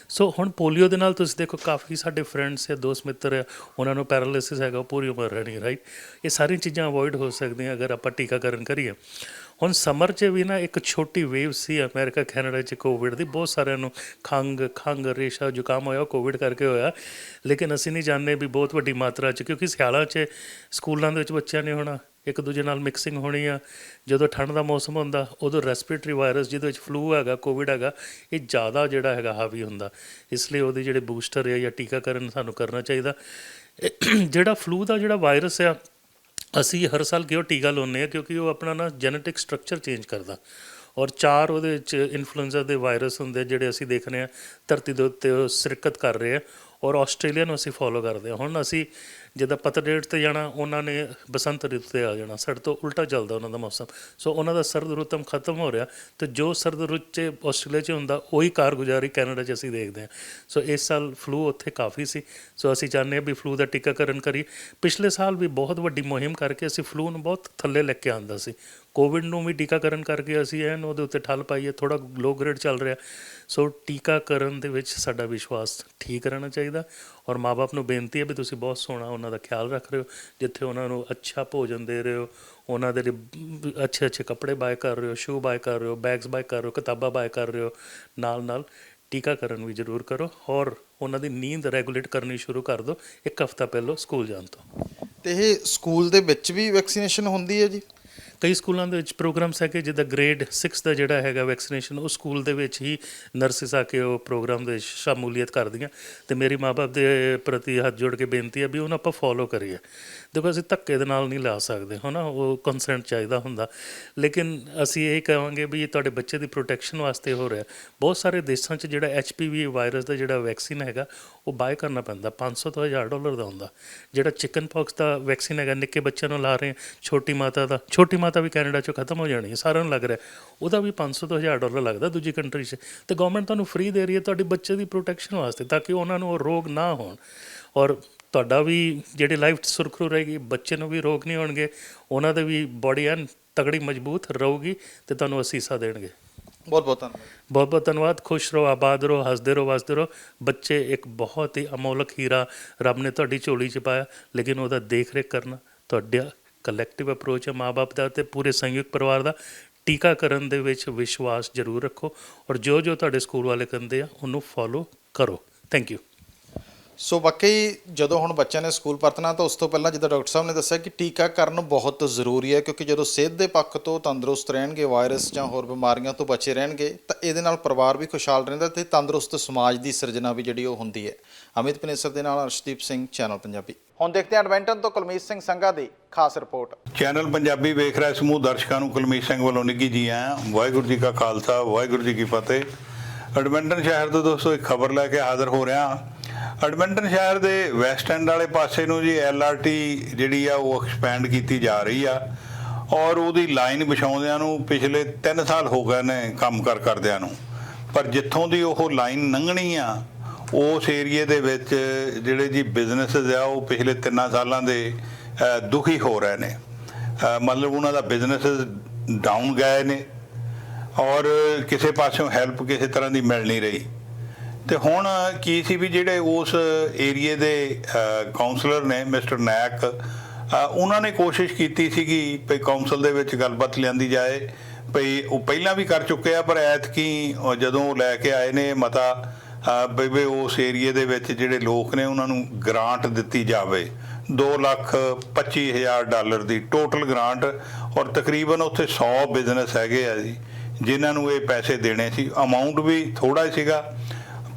ਸੋ ਹੁਣ ਪੋਲੀਓ ਦੇ ਨਾਲ ਤੁਸੀਂ ਦੇਖੋ, ਕਾਫੀ ਸਾਡੇ ਫਰੈਂਡਸ ਜਾਂ ਦੋਸਤ ਮਿੱਤਰ ਆ, ਉਹਨਾਂ ਨੂੰ ਪੈਰਾਲਿਸਿਸ ਹੈਗਾ, ਉਹ ਪੂਰੀ ਉਮਰ ਰਹਿਣੀ ਰਾਈਟ ਇਹ ਸਾਰੀਆਂ ਚੀਜ਼ਾਂ ਅਵੋਇਡ ਹੋ ਸਕਦੀਆਂ, ਅਗਰ ਆਪਾਂ ਟੀਕਾਕਰਨ ਕਰੀਏ। ਹੁਣ ਸਮਰ 'ਚ ਵੀ ਨਾ ਇੱਕ ਛੋਟੀ ਵੇਵ ਸੀ ਅਮਰੀਕਾ, ਕੈਨੇਡਾ 'ਚ ਕੋਵਿਡ ਦੀ, ਬਹੁਤ ਸਾਰਿਆਂ ਨੂੰ ਖੰਗ ਖੰਗ ਰੇਸ਼ਾ, ਜ਼ੁਕਾਮ ਹੋਇਆ ਕੋਵਿਡ ਕਰਕੇ ਹੋਇਆ। ਲੇਕਿਨ ਅਸੀਂ ਨਹੀਂ ਜਾਣਦੇ ਵੀ ਬਹੁਤ ਵੱਡੀ ਮਾਤਰਾ 'ਚ, ਕਿਉਂਕਿ ਸਿਆਲਾਂ 'ਚ, ਸਕੂਲਾਂ ਦੇ ਵਿੱਚ ਬੱਚਿਆਂ ਨੇ ਹੋਣਾ ਇੱਕ ਦੂਜੇ ਨਾਲ ਮਿਕਸਿੰਗ ਹੋਣੀ ਆ। ਜਦੋਂ ਠੰਡ ਦਾ ਮੌਸਮ ਹੁੰਦਾ, ਉਦੋਂ ਰੈਸਪੀਰੇਟਰੀ ਵਾਇਰਸ ਜਿਹਦੇ ਵਿੱਚ ਫਲੂ ਹੈਗਾ ਕੋਵਿਡ ਹੈਗਾ, ਇਹ ਜ਼ਿਆਦਾ ਜਿਹੜਾ ਹੈਗਾ ਹਾਵੀ ਹੁੰਦਾ। ਇਸ ਲਈ ਉਹਦੇ ਜਿਹੜੇ ਬੂਸਟਰ ਆ ਜਾਂ ਟੀਕਾਕਰਨ ਸਾਨੂੰ ਕਰਨਾ ਚਾਹੀਦਾ। ਜਿਹੜਾ ਫਲੂ ਦਾ ਜਿਹੜਾ ਵਾਇਰਸ ਆ ਅਸੀਂ ਹਰ ਸਾਲ ਕਿਉਂ ਟੀਕਾ ਲਾਉਂਦੇ ਆ ਕਿਉਂਕਿ ਉਹ ਆਪਣਾ ਨਾ ਜੈਨੇਟਿਕ ਸਟਰਕਚਰ ਚੇਂਜ ਕਰਦਾ। ਔਰ ਚਾਰ ਉਹਦੇ ਵਿੱਚ ਇਨਫਲੂਐਂਜ਼ਾ ਦੇ ਵਾਇਰਸ ਹੁੰਦੇ ਆ ਜਿਹੜੇ ਅਸੀਂ ਦੇਖਨੇ ਆ ਧਰਤੀ ਦੇ ਉੱਤੇ ਉਹ ਸਿਰਕਤ ਕਰ ਰਹੇ ਆ। ਔਰ ਆਸਟ੍ਰੇਲੀਆ ਨੂੰ ਅਸੀਂ ਫੋਲੋ ਕਰਦੇ ਹਾਂ। ਹੁਣ ਅਸੀਂ ਜਿੱਦਾਂ ਪਤਝੜ ਤੇ ਜਾਣਾ, ਉਹਨਾਂ ਨੇ ਬਸੰਤ ਰੁੱਤ ਤੇ ਆ ਜਾਣਾ। ਸਾਡੇ ਤੋਂ ਉਲਟਾ ਚੱਲਦਾ ਉਹਨਾਂ ਦਾ ਮੌਸਮ। ਸੋ ਉਹਨਾਂ ਦਾ ਸਰਦ ਰੁੱਤਮ ਖਤਮ ਹੋ ਰਿਹਾ। ਤੇ ਜੋ ਸਰਦ ਰੁੱਤ 'ਚ ਆਸਟ੍ਰੇਲੀਆ 'ਚ ਹੁੰਦਾ, ਉਹੀ ਕਾਰਗੁਜ਼ਾਰੀ ਕੈਨੇਡਾ 'ਚ ਅਸੀਂ ਦੇਖਦੇ ਹਾਂ। ਸੋ ਇਸ ਸਾਲ ਫਲੂ ਉੱਥੇ ਕਾਫੀ ਸੀ। ਸੋ ਅਸੀਂ ਚਾਹੁੰਦੇ ਹਾਂ ਵੀ ਫਲੂ ਦਾ ਟੀਕਾਕਰਨ ਕਰੀਏ। ਪਿਛਲੇ ਸਾਲ ਵੀ ਬਹੁਤ ਵੱਡੀ ਮੁਹਿੰਮ ਕਰਕੇ ਅਸੀਂ ਫਲੂ ਨੂੰ ਬਹੁਤ ਥੱਲੇ ਲੈ ਕੇ ਆਂਦਾ ਸੀ। ਕੋਵਿਡ ਨੂੰ ਵੀ ਟੀਕਾਕਰਨ ਕਰਕੇ ਅਸੀਂ ਐਨ ਉਹਦੇ ਉੱਤੇ ਠੱਲ ਪਾਈਏ ਥੋੜਾ ਲੋ ਗ੍ਰੇਡ ਚੱਲ ਰਿਹਾ। ਸੋ ਟੀਕਾਕਰਨ ਦੇ ਵਿੱਚ ਸਾਡਾ ਵਿਸ਼ਵਾਸ ਠੀਕ ਰਹਿਣਾ ਚਾਹੀਦਾ ਔਰ ਮਾਪੇ ਨੂੰ ਬੇਨਤੀ ਹੈ ਵੀ ਤੁਸੀਂ ਬਹੁਤ ਸੋਹਣਾ ਉਹਨਾਂ ਦਾ ਖਿਆਲ ਰੱਖ ਰਹੇ ਹੋ, ਜਿੱਥੇ ਉਹਨਾਂ ਨੂੰ ਅੱਛਾ ਭੋਜਨ ਦੇ ਰਹੇ ਹੋ, ਉਹਨਾਂ ਦੇ ਲਈ ਅੱਛੇ ਅੱਛੇ ਕੱਪੜੇ ਬਾਏ ਕਰ ਰਹੇ ਹੋ ਸ਼ੂ ਬਾਏ ਕਰ ਰਹੇ ਹੋ ਬੈਗਸ ਬਾਏ ਕਰ ਰਹੇ ਹੋ, ਕਿਤਾਬਾਂ ਬਾਏ ਕਰ ਰਹੇ ਹੋ ਨਾਲ ਨਾਲ ਟੀਕਾਕਰਨ ਵੀ ਜ਼ਰੂਰ ਕਰੋ ਔਰ ਉਹਨਾਂ ਦੀ ਨੀਂਦ ਰੈਗੂਲੇਟ ਕਰਨੀ ਸ਼ੁਰੂ ਕਰ ਦਿਓ, ਇੱਕ ਹਫਤਾ ਪਹਿਲਾਂ ਸਕੂਲ ਜਾਣ ਤੋਂ। ਤੇ ਇਹ ਸਕੂਲ ਦੇ ਵਿੱਚ ਵੀ ਵੈਕਸੀਨੇਸ਼ਨ ਹੁੰਦੀ ਹੈ ਜੀ? ਕਈ ਸਕੂਲਾਂ ਦੇ ਵਿੱਚ ਪ੍ਰੋਗਰਾਮਸ ਹੈਗੇ, ਜਿੱਦਾਂ ਗ੍ਰੇਡ 6 ਦਾ ਜਿਹੜਾ ਹੈਗਾ ਵੈਕਸੀਨੇਸ਼ਨ ਉਹ ਸਕੂਲ ਦੇ ਵਿੱਚ ਹੀ ਨਰਸਿਸ ਆ ਕੇ ਉਹ ਪ੍ਰੋਗਰਾਮ ਦੇ ਵਿੱਚ ਸ਼ਮੂਲੀਅਤ ਕਰਦੀਆਂ। ਤੇ ਮੇਰੀ ਮਾਪੇ ਦੇ ਪ੍ਰਤੀ ਹੱਥ ਜੋੜ ਕੇ ਬੇਨਤੀ ਹੈ ਵੀ ਉਹਨੂੰ ਆਪਾਂ ਫੋਲੋ ਕਰੀਏ। ਦੇਖੋ, ਅਸੀਂ ਧੱਕੇ ਦੇ ਨਾਲ ਨਹੀਂ ਲਾ ਸਕਦੇ, ਹਨਾ? ਉਹ ਕੰਸੈਂਟ ਚਾਹੀਦਾ ਹੁੰਦਾ। ਲੇਕਿਨ ਅਸੀਂ ਇਹ ਕਹਾਂਗੇ ਵੀ ਇਹ ਤੁਹਾਡੇ ਬੱਚੇ ਦੀ ਪ੍ਰੋਟੈਕਸ਼ਨ ਵਾਸਤੇ ਹੋ ਰਿਹਾ। ਬਹੁਤ ਸਾਰੇ ਦੇਸ਼ਾਂ 'ਚ ਜਿਹੜਾ ਐਚਪੀਵੀ ਵਾਇਰਸ ਦਾ ਜਿਹੜਾ ਵੈਕਸੀਨ ਹੈਗਾ, ਉਹ ਬਾਏ ਕਰਨਾ ਪੈਂਦਾ। 500 ਤੋਂ 1000 ਡਾਲਰ ਦਾ ਹੁੰਦਾ। ਜਿਹੜਾ ਚਿਕਨ ਪੌਕਸ ਦਾ ਵੈਕਸੀਨ ਹੈਗਾ, ਨਿੱਕੇ ਬੱਚਿਆਂ ਨੂੰ ਲਾ ਰਹੇ ਛੋਟੀ ਮਾਤਾ ਦਾ, ਛੋਟੀ ਮਾਤਾ ਵੀ ਕੈਨੇਡਾ 'ਚੋਂ ਖਤਮ ਹੋ ਜਾਣੀ ਹੈ ਸਾਰਿਆਂ ਨੂੰ ਲੱਗ ਰਿਹਾ ਉਹਦਾ ਵੀ 500 ਤੋਂ 1000 ਡਾਲਰ ਲੱਗਦਾ ਦੂਜੀ ਕੰਟਰੀ 'ਚ। ਤੇ ਗਵਰਨਮੈਂਟ ਤੁਹਾਨੂੰ ਫ੍ਰੀ ਦੇ ਰਹੀ ਹੈ ਤੁਹਾਡੇ ਬੱਚੇ ਦੀ ਪ੍ਰੋਟੈਕਸ਼ਨ ਵਾਸਤੇ ਤਾਂ ਕਿ ਉਹਨਾਂ ਨੂੰ ਉਹ ਰੋਗ ਨਾ ਹੋਣ। ਔਰ ਤੁਹਾਡਾ ਵੀ ਜਿਹੜੀ ਲਾਈਫ ਸੁਰਖਰੂ ਰਹੇਗੀ ਬੱਚੇ ਨੂੰ ਵੀ ਰੋਗ ਨਹੀਂ ਹੋਣਗੇ ਉਹਨਾਂ ਦੇ ਵੀ ਬਾਡੀ ਐਨ ਤਗੜੀ ਮਜ਼ਬੂਤ ਰਹੂਗੀ ਤੇ ਤੁਹਾਨੂੰ ਅਸੀਸਾਂ ਦੇਣਗੇ। ਬਹੁਤ ਬਹੁਤ ਧੰਨਵਾਦ। ਬਹੁਤ ਬਹੁਤ ਧੰਨਵਾਦ। ਖੁਸ਼ ਰਹੋ ਆਬਾਦ ਰਹੋ ਹੱਸਦੇ ਰਹੋ ਵਸਦੇ ਰਹੋ। ਬੱਚੇ ਇੱਕ ਬਹੁਤ ਹੀ ਅਮੋਲਕ ਹੀਰਾ ਰੱਬ ਨੇ ਤੁਹਾਡੀ ਝੋਲੀ 'ਚ ਪਾਇਆ ਲੇਕਿਨ ਉਹਦਾ ਦੇਖ ਰੇਖ ਕਰਨਾ ਤੁਹਾਡਾ ਕਲੈਕਟਿਵ ਅਪਰੋਚ ਹੈ ਮਾਪੇ ਦਾ ਤੇ ਪੂਰੇ ਸੰਯੁਕਤ ਪਰਿਵਾਰ ਦਾ, ਟੀਕਾਕਰਨ ਦੇ ਵਿੱਚ ਵਿਸ਼ਵਾਸ ਜ਼ਰੂਰ ਰੱਖੋ ਔਰ ਜੋ ਜੋ ਤੁਹਾਡੇ ਸਕੂਲ ਵਾਲੇ ਕਹਿੰਦੇ ਆ, ਉਹਨੂੰ ਫੋਲੋ ਕਰੋ। ਥੈਂਕ ਯੂ ਸੋ ਵਾਕਈ ਜਦੋਂ ਹੁਣ ਬੱਚਿਆਂ ਨੇ ਸਕੂਲ ਪਰਤਣਾ, ਤਾਂ ਉਸ ਤੋਂ ਪਹਿਲਾਂ ਜਿੱਦਾਂ ਡਾਕਟਰ ਸਾਹਿਬ ਨੇ ਦੱਸਿਆ ਕਿ ਟੀਕਾਕਰਨ ਬਹੁਤ ਜ਼ਰੂਰੀ ਹੈ, ਕਿਉਂਕਿ ਜਦੋਂ ਸਿਹਤ ਦੇ ਪੱਖ ਤੋਂ ਤੰਦਰੁਸਤ ਰਹਿਣਗੇ, ਵਾਇਰਸ ਜਾਂ ਹੋਰ ਬਿਮਾਰੀਆਂ ਤੋਂ ਬਚੇ ਰਹਿਣਗੇ, ਤਾਂ ਇਹਦੇ ਨਾਲ ਪਰਿਵਾਰ ਵੀ ਖੁਸ਼ਹਾਲ ਰਹਿੰਦਾ ਤੇ ਤੰਦਰੁਸਤ ਸਮਾਜ ਦੀ ਸਿਰਜਣਾ ਵੀ ਜਿਹੜੀ ਉਹ ਹੁੰਦੀ ਹੈ। ਅਮਿਤ ਪਨੇਸਰ ਦੇ ਨਾਲ ਅਰਸ਼ਦੀਪ ਸਿੰਘ ਚੈਨਲ ਪੰਜਾਬੀ। ਹੁਣ ਦੇਖਦੇ ਹਾਂ ਐਡਵੈਂਟਨ ਤੋਂ ਕੁਲਮੀਤ ਸਿੰਘ ਸੰਘਾ ਦੀ ਖਾਸ ਰਿਪੋਰਟ। ਚੈਨਲ ਪੰਜਾਬੀ ਵੇਖ ਰਿਹਾ ਸਮੂਹ ਦਰਸ਼ਕਾਂ ਨੂੰ ਕੁਲਮੀਤ ਸਿੰਘ ਵੱਲੋਂ ਨਿੱਘੀ ਜੀ ਆਇਆਂ, ਵਾਹਿਗੁਰੂ ਜੀ ਕਾ ਖਾਲਸਾ, ਵਾਹਿਗੁਰੂ ਜੀ ਕੀ ਫਤਿਹ। ਐਡਮੰਟਨ ਸ਼ਹਿਰ ਤੋਂ ਦੋਸਤੋ ਇੱਕ ਖਬਰ ਲੈ ਕੇ ਹਾਜ਼ਰ ਹੋ ਰਿਹਾ। ਐਡਮੰਟਨ ਸ਼ਹਿਰ ਦੇ ਵੈਸਟ ਐਂਡ ਵਾਲੇ ਪਾਸੇ ਨੂੰ ਜੀ ਐਲਆਰਟੀ ਜਿਹੜੀ ਆ ਉਹ ਐਕਸਪੈਂਡ ਕੀਤੀ ਜਾ ਰਹੀ ਆ ਔਰ ਉਹਦੀ ਲਾਈਨ ਵਿਛਾਉਂਦਿਆਂ ਨੂੰ ਪਿਛਲੇ 3 ਸਾਲ ਹੋ ਗਏ ਨੇ ਕੰਮ ਕਰ ਕਰਦਿਆਂ ਨੂੰ। ਪਰ ਜਿੱਥੋਂ ਦੀ ਉਹ ਲਾਈਨ ਲੰਘਣੀ ਆ ਉਸ ਏਰੀਏ ਦੇ ਵਿੱਚ ਜਿਹੜੇ ਜੀ ਬਿਜ਼ਨੈਸਸ ਆ ਉਹ ਪਿਛਲੇ 3 ਸਾਲਾਂ ਦੇ ਦੁਖੀ ਹੋ ਰਹੇ ਨੇ। ਮਤਲਬ ਉਹਨਾਂ ਦਾ ਬਿਜ਼ਨੈਸਸ ਡਾਊਨ ਗਏ ਨੇ ਔਰ ਕਿਸੇ ਪਾਸਿਓਂ ਹੈਲਪ ਕਿਸੇ ਤਰ੍ਹਾਂ ਦੀ ਮਿਲ ਨਹੀਂ ਰਹੀ। ਤੇ ਹੁਣ ਕੀ ਸੀ ਵੀ ਜਿਹੜੇ ਉਸ ਏਰੀਏ ਦੇ ਅ, ਕਾਉਂਸਲਰ ਨੇ ਮਿਸਟਰ ਨੈਕ ਉਹਨਾਂ ਨੇ ਕੋਸ਼ਿਸ਼ ਕੀਤੀ ਸੀਗੀ ਵੀ ਕਾਉਂਸਲ ਦੇ ਵਿੱਚ ਗੱਲਬਾਤ ਲਿਆਂਦੀ ਜਾਏ। ਭਈ ਉਹ ਪਹਿਲਾਂ ਵੀ ਕਰ ਚੁੱਕੇ ਆ ਪਰ ਐਤਕੀ ਜਦੋਂ ਉਹ ਲੈ ਕੇ ਆਏ ਨੇ ਮਤਾ ਬਈ ਉਸ ਏਰੀਏ ਦੇ ਵਿੱਚ ਜਿਹੜੇ ਲੋਕ ਨੇ, ਉਹਨਾਂ ਨੂੰ ਗ੍ਰਾਂਟ ਦਿੱਤੀ ਜਾਵੇ। 2 ਲੱਖ 25 ਹਜ਼ਾਰ ਡਾਲਰ ਦੀ ਟੋਟਲ ਗ੍ਰਾਂਟ ਔਰ ਤਕਰੀਬਨ ਉੱਥੇ 100 ਬਿਜ਼ਨਸ ਹੈਗੇ ਆ ਜੀ, ਜਿਨ੍ਹਾਂ ਨੂੰ ਇਹ ਪੈਸੇ ਦੇਣੇ ਸੀ। ਅਮਾਉਂਟ ਵੀ ਥੋੜਾ ਹੀ ਸੀਗਾ,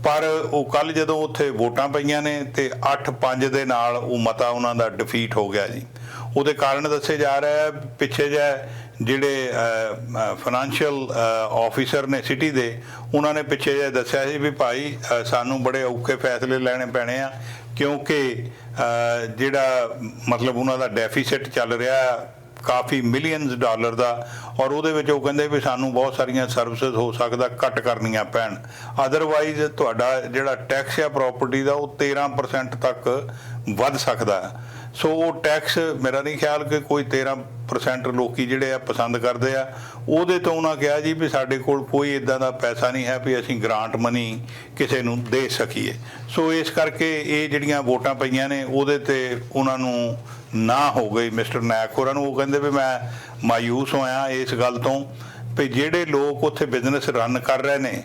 ਪਰ ਉਹ ਕੱਲ ਜਦੋਂ ਉੱਥੇ ਵੋਟਾਂ ਪਈਆਂ ਨੇ ਤੇ 8-5 ਦੇ ਨਾਲ ਉਹ ਮਤਾ ਉਹਨਾਂ ਦਾ ਡਿਫੀਟ ਹੋ ਗਿਆ ਜੀ। ਉਹਦੇ ਕਾਰਨ ਦੱਸੇ ਜਾ ਰਿਹਾ ਹੈ, ਪਿੱਛੇ ਜੇ ਜਿਹੜੇ ਫਾਈਨੈਂਸ਼ੀਅਲ ਆਫੀਸਰ ਨੇ ਸਿਟੀ ਦੇ, ਉਹਨਾਂ ਨੇ ਪਿੱਛੇ ਜੇ ਦੱਸਿਆ ਸੀ ਵੀ ਭਾਈ ਸਾਨੂੰ ਬੜੇ ਔਖੇ ਫੈਸਲੇ ਲੈਣੇ ਪੈਣੇ ਆ, ਕਿਉਂਕਿ ਜਿਹੜਾ ਮਤਲਬ ਉਹਨਾਂ ਦਾ ਡੈਫੀਸਿਟ ਚੱਲ ਰਿਹਾ ਕਾਫੀ ਮਿਲੀਅਨਸ ਡਾਲਰ ਦਾ, ਔਰ ਉਹਦੇ ਵਿੱਚ ਉਹ ਕਹਿੰਦੇ ਵੀ ਸਾਨੂੰ ਬਹੁਤ ਸਾਰੀਆਂ ਸਰਵਿਸਿਜ਼ ਹੋ ਸਕਦਾ ਕੱਟ ਕਰਨੀਆਂ ਪੈਣ। ਅਦਰਵਾਈਜ਼ ਤੁਹਾਡਾ ਜਿਹੜਾ ਟੈਕਸ ਆ ਪ੍ਰਾਪਰਟੀ ਦਾ, ਉਹ 13% ਤੱਕ ਵੱਧ ਸਕਦਾ ਹੈ। ਸੋ ਉਹ ਟੈਕਸ ਮੇਰਾ ਨਹੀਂ ਖਿਆਲ ਕਿ ਕੋਈ 13% ਲੋਕੀ ਜਿਹੜੇ ਆ ਪਸੰਦ ਕਰਦੇ ਆ। ਉਹਦੇ ਤੋਂ ਉਹਨਾਂ ਕਿਹਾ ਜੀ ਵੀ ਸਾਡੇ ਕੋਲ ਕੋਈ ਇਦਾਂ ਦਾ ਪੈਸਾ ਨਹੀਂ ਹੈ ਵੀ ਅਸੀਂ ਗ੍ਰਾਂਟ ਮਨੀ ਕਿਸੇ ਨੂੰ ਦੇ ਸਕੀਏ। ਸੋ ਇਸ ਕਰਕੇ ਇਹ ਜਿਹੜੀਆਂ ਵੋਟਾਂ ਪਈਆਂ ਨੇ, ਉਹਦੇ ਤੇ ਉਹਨਾਂ ਨੂੰ ਨਾ ਹੋ ਗਈ ਮਿਸਟਰ ਨਾਇਕ ਹੋਰਾਂ ਨੂੰ। ਉਹ ਕਹਿੰਦੇ ਵੀ ਮੈਂ ਮਾਯੂਸ ਹੋਇਆ ਇਸ ਗੱਲ ਤੋਂ ਵੀ ਜਿਹੜੇ ਲੋਕ ਉੱਥੇ ਬਿਜ਼ਨਸ ਰਨ ਕਰ ਰਹੇ ਨੇ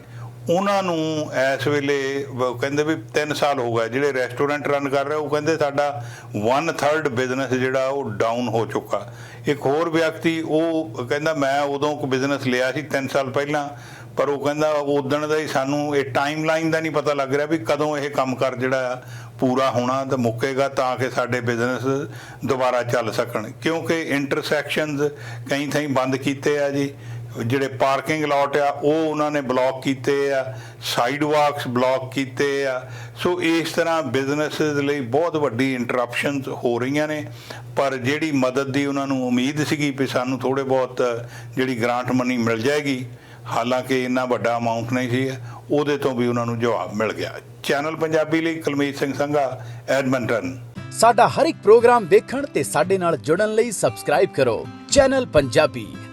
ਉਹਨਾਂ ਨੂੰ ਇਸ ਵੇਲੇ ਕਹਿੰਦੇ ਵੀ 3 ਸਾਲ ਹੋ ਗਏ, ਜਿਹੜੇ ਰੈਸਟੋਰੈਂਟ ਰਨ ਕਰ ਰਹੇ, ਉਹ ਕਹਿੰਦੇ ਸਾਡਾ 1/3 ਬਿਜ਼ਨਸ ਜਿਹੜਾ ਉਹ ਡਾਊਨ ਹੋ ਚੁੱਕਾ। ਇੱਕ ਹੋਰ ਵਿਅਕਤੀ, ਉਹ ਕਹਿੰਦਾ ਮੈਂ ਉਦੋਂ ਕੋ ਬਿਜ਼ਨਸ ਲਿਆ ਸੀ 3 ਸਾਲ ਪਹਿਲਾਂ, ਪਰ ਉਹ ਕਹਿੰਦਾ ਉਦਣ ਦਾ ਹੀ ਸਾਨੂੰ ਇਹ ਟਾਈਮਲਾਈਨ ਦਾ ਨਹੀਂ ਪਤਾ ਲੱਗ ਰਿਹਾ ਵੀ ਕਦੋਂ ਇਹ ਕੰਮ ਕਰ ਜਿਹੜਾ ਆ ਪੂਰਾ ਹੋਣਾ ਤੇ ਮੁੱਕੇਗਾ ਤਾਂ ਕਿ ਸਾਡੇ ਬਿਜ਼ਨਸ ਦੁਬਾਰਾ ਚੱਲ ਸਕਣ। ਕਿਉਂਕਿ ਇੰਟਰਸੈਕਸ਼ਨਸ ਕਈ ਥਾਈਂ ਬੰਦ ਕੀਤੇ ਆ ਜੀ। ਜਿਹੜੇ ਪਾਰਕਿੰਗ ਲਾਟ ਆ, ਉਹ ਉਹਨਾਂ ਨੇ ਬਲੌਕ ਕੀਤੇ ਆ ਸਾਈਡ ਵਾਕਸ ਬਲੌਕ ਕੀਤੇ ਆ। ਸੋ ਇਸ ਤਰ੍ਹਾਂ ਬਿਜ਼ਨੈਸਸ ਲਈ ਬਹੁਤ ਵੱਡੀ ਇੰਟਰਰਪਸ਼ਨਸ ਹੋ ਰਹੀਆਂ ਨੇ। ਪਰ ਜਿਹੜੀ ਮਦਦ ਦੀ ਉਹਨਾਂ ਨੂੰ ਉਮੀਦ ਸੀਗੀ ਵੀ ਸਾਨੂੰ ਥੋੜੇ ਬਹੁਤ ਜਿਹੜੀ ਗ੍ਰਾਂਟ ਮਨੀ ਮਿਲ ਜਾਏਗੀ, ਹਾਲਾਂਕਿ ਇੰਨਾ ਵੱਡਾ ਅਮਾਉਂਟ ਨਹੀਂ ਸੀ, ਉਹਦੇ ਤੋਂ ਵੀ ਉਹਨਾਂ ਨੂੰ ਜਵਾਬ ਮਿਲ ਗਿਆ। ਚੈਨਲ ਪੰਜਾਬੀ ਲਈ ਕੁਲਮੀਤ ਸਿੰਘ ਸੰਘਾ ਐਡਮੰਟਨ ਸਾਡਾ ਹਰ ਇੱਕ ਪ੍ਰੋਗਰਾਮ ਦੇਖਣ ਤੇ ਸਾਡੇ ਨਾਲ ਜੁੜਨ ਲਈ ਸਬਸਕ੍ਰਾਈਬ ਕਰੋ। ਚੈਨਲ ਪੰਜਾਬੀ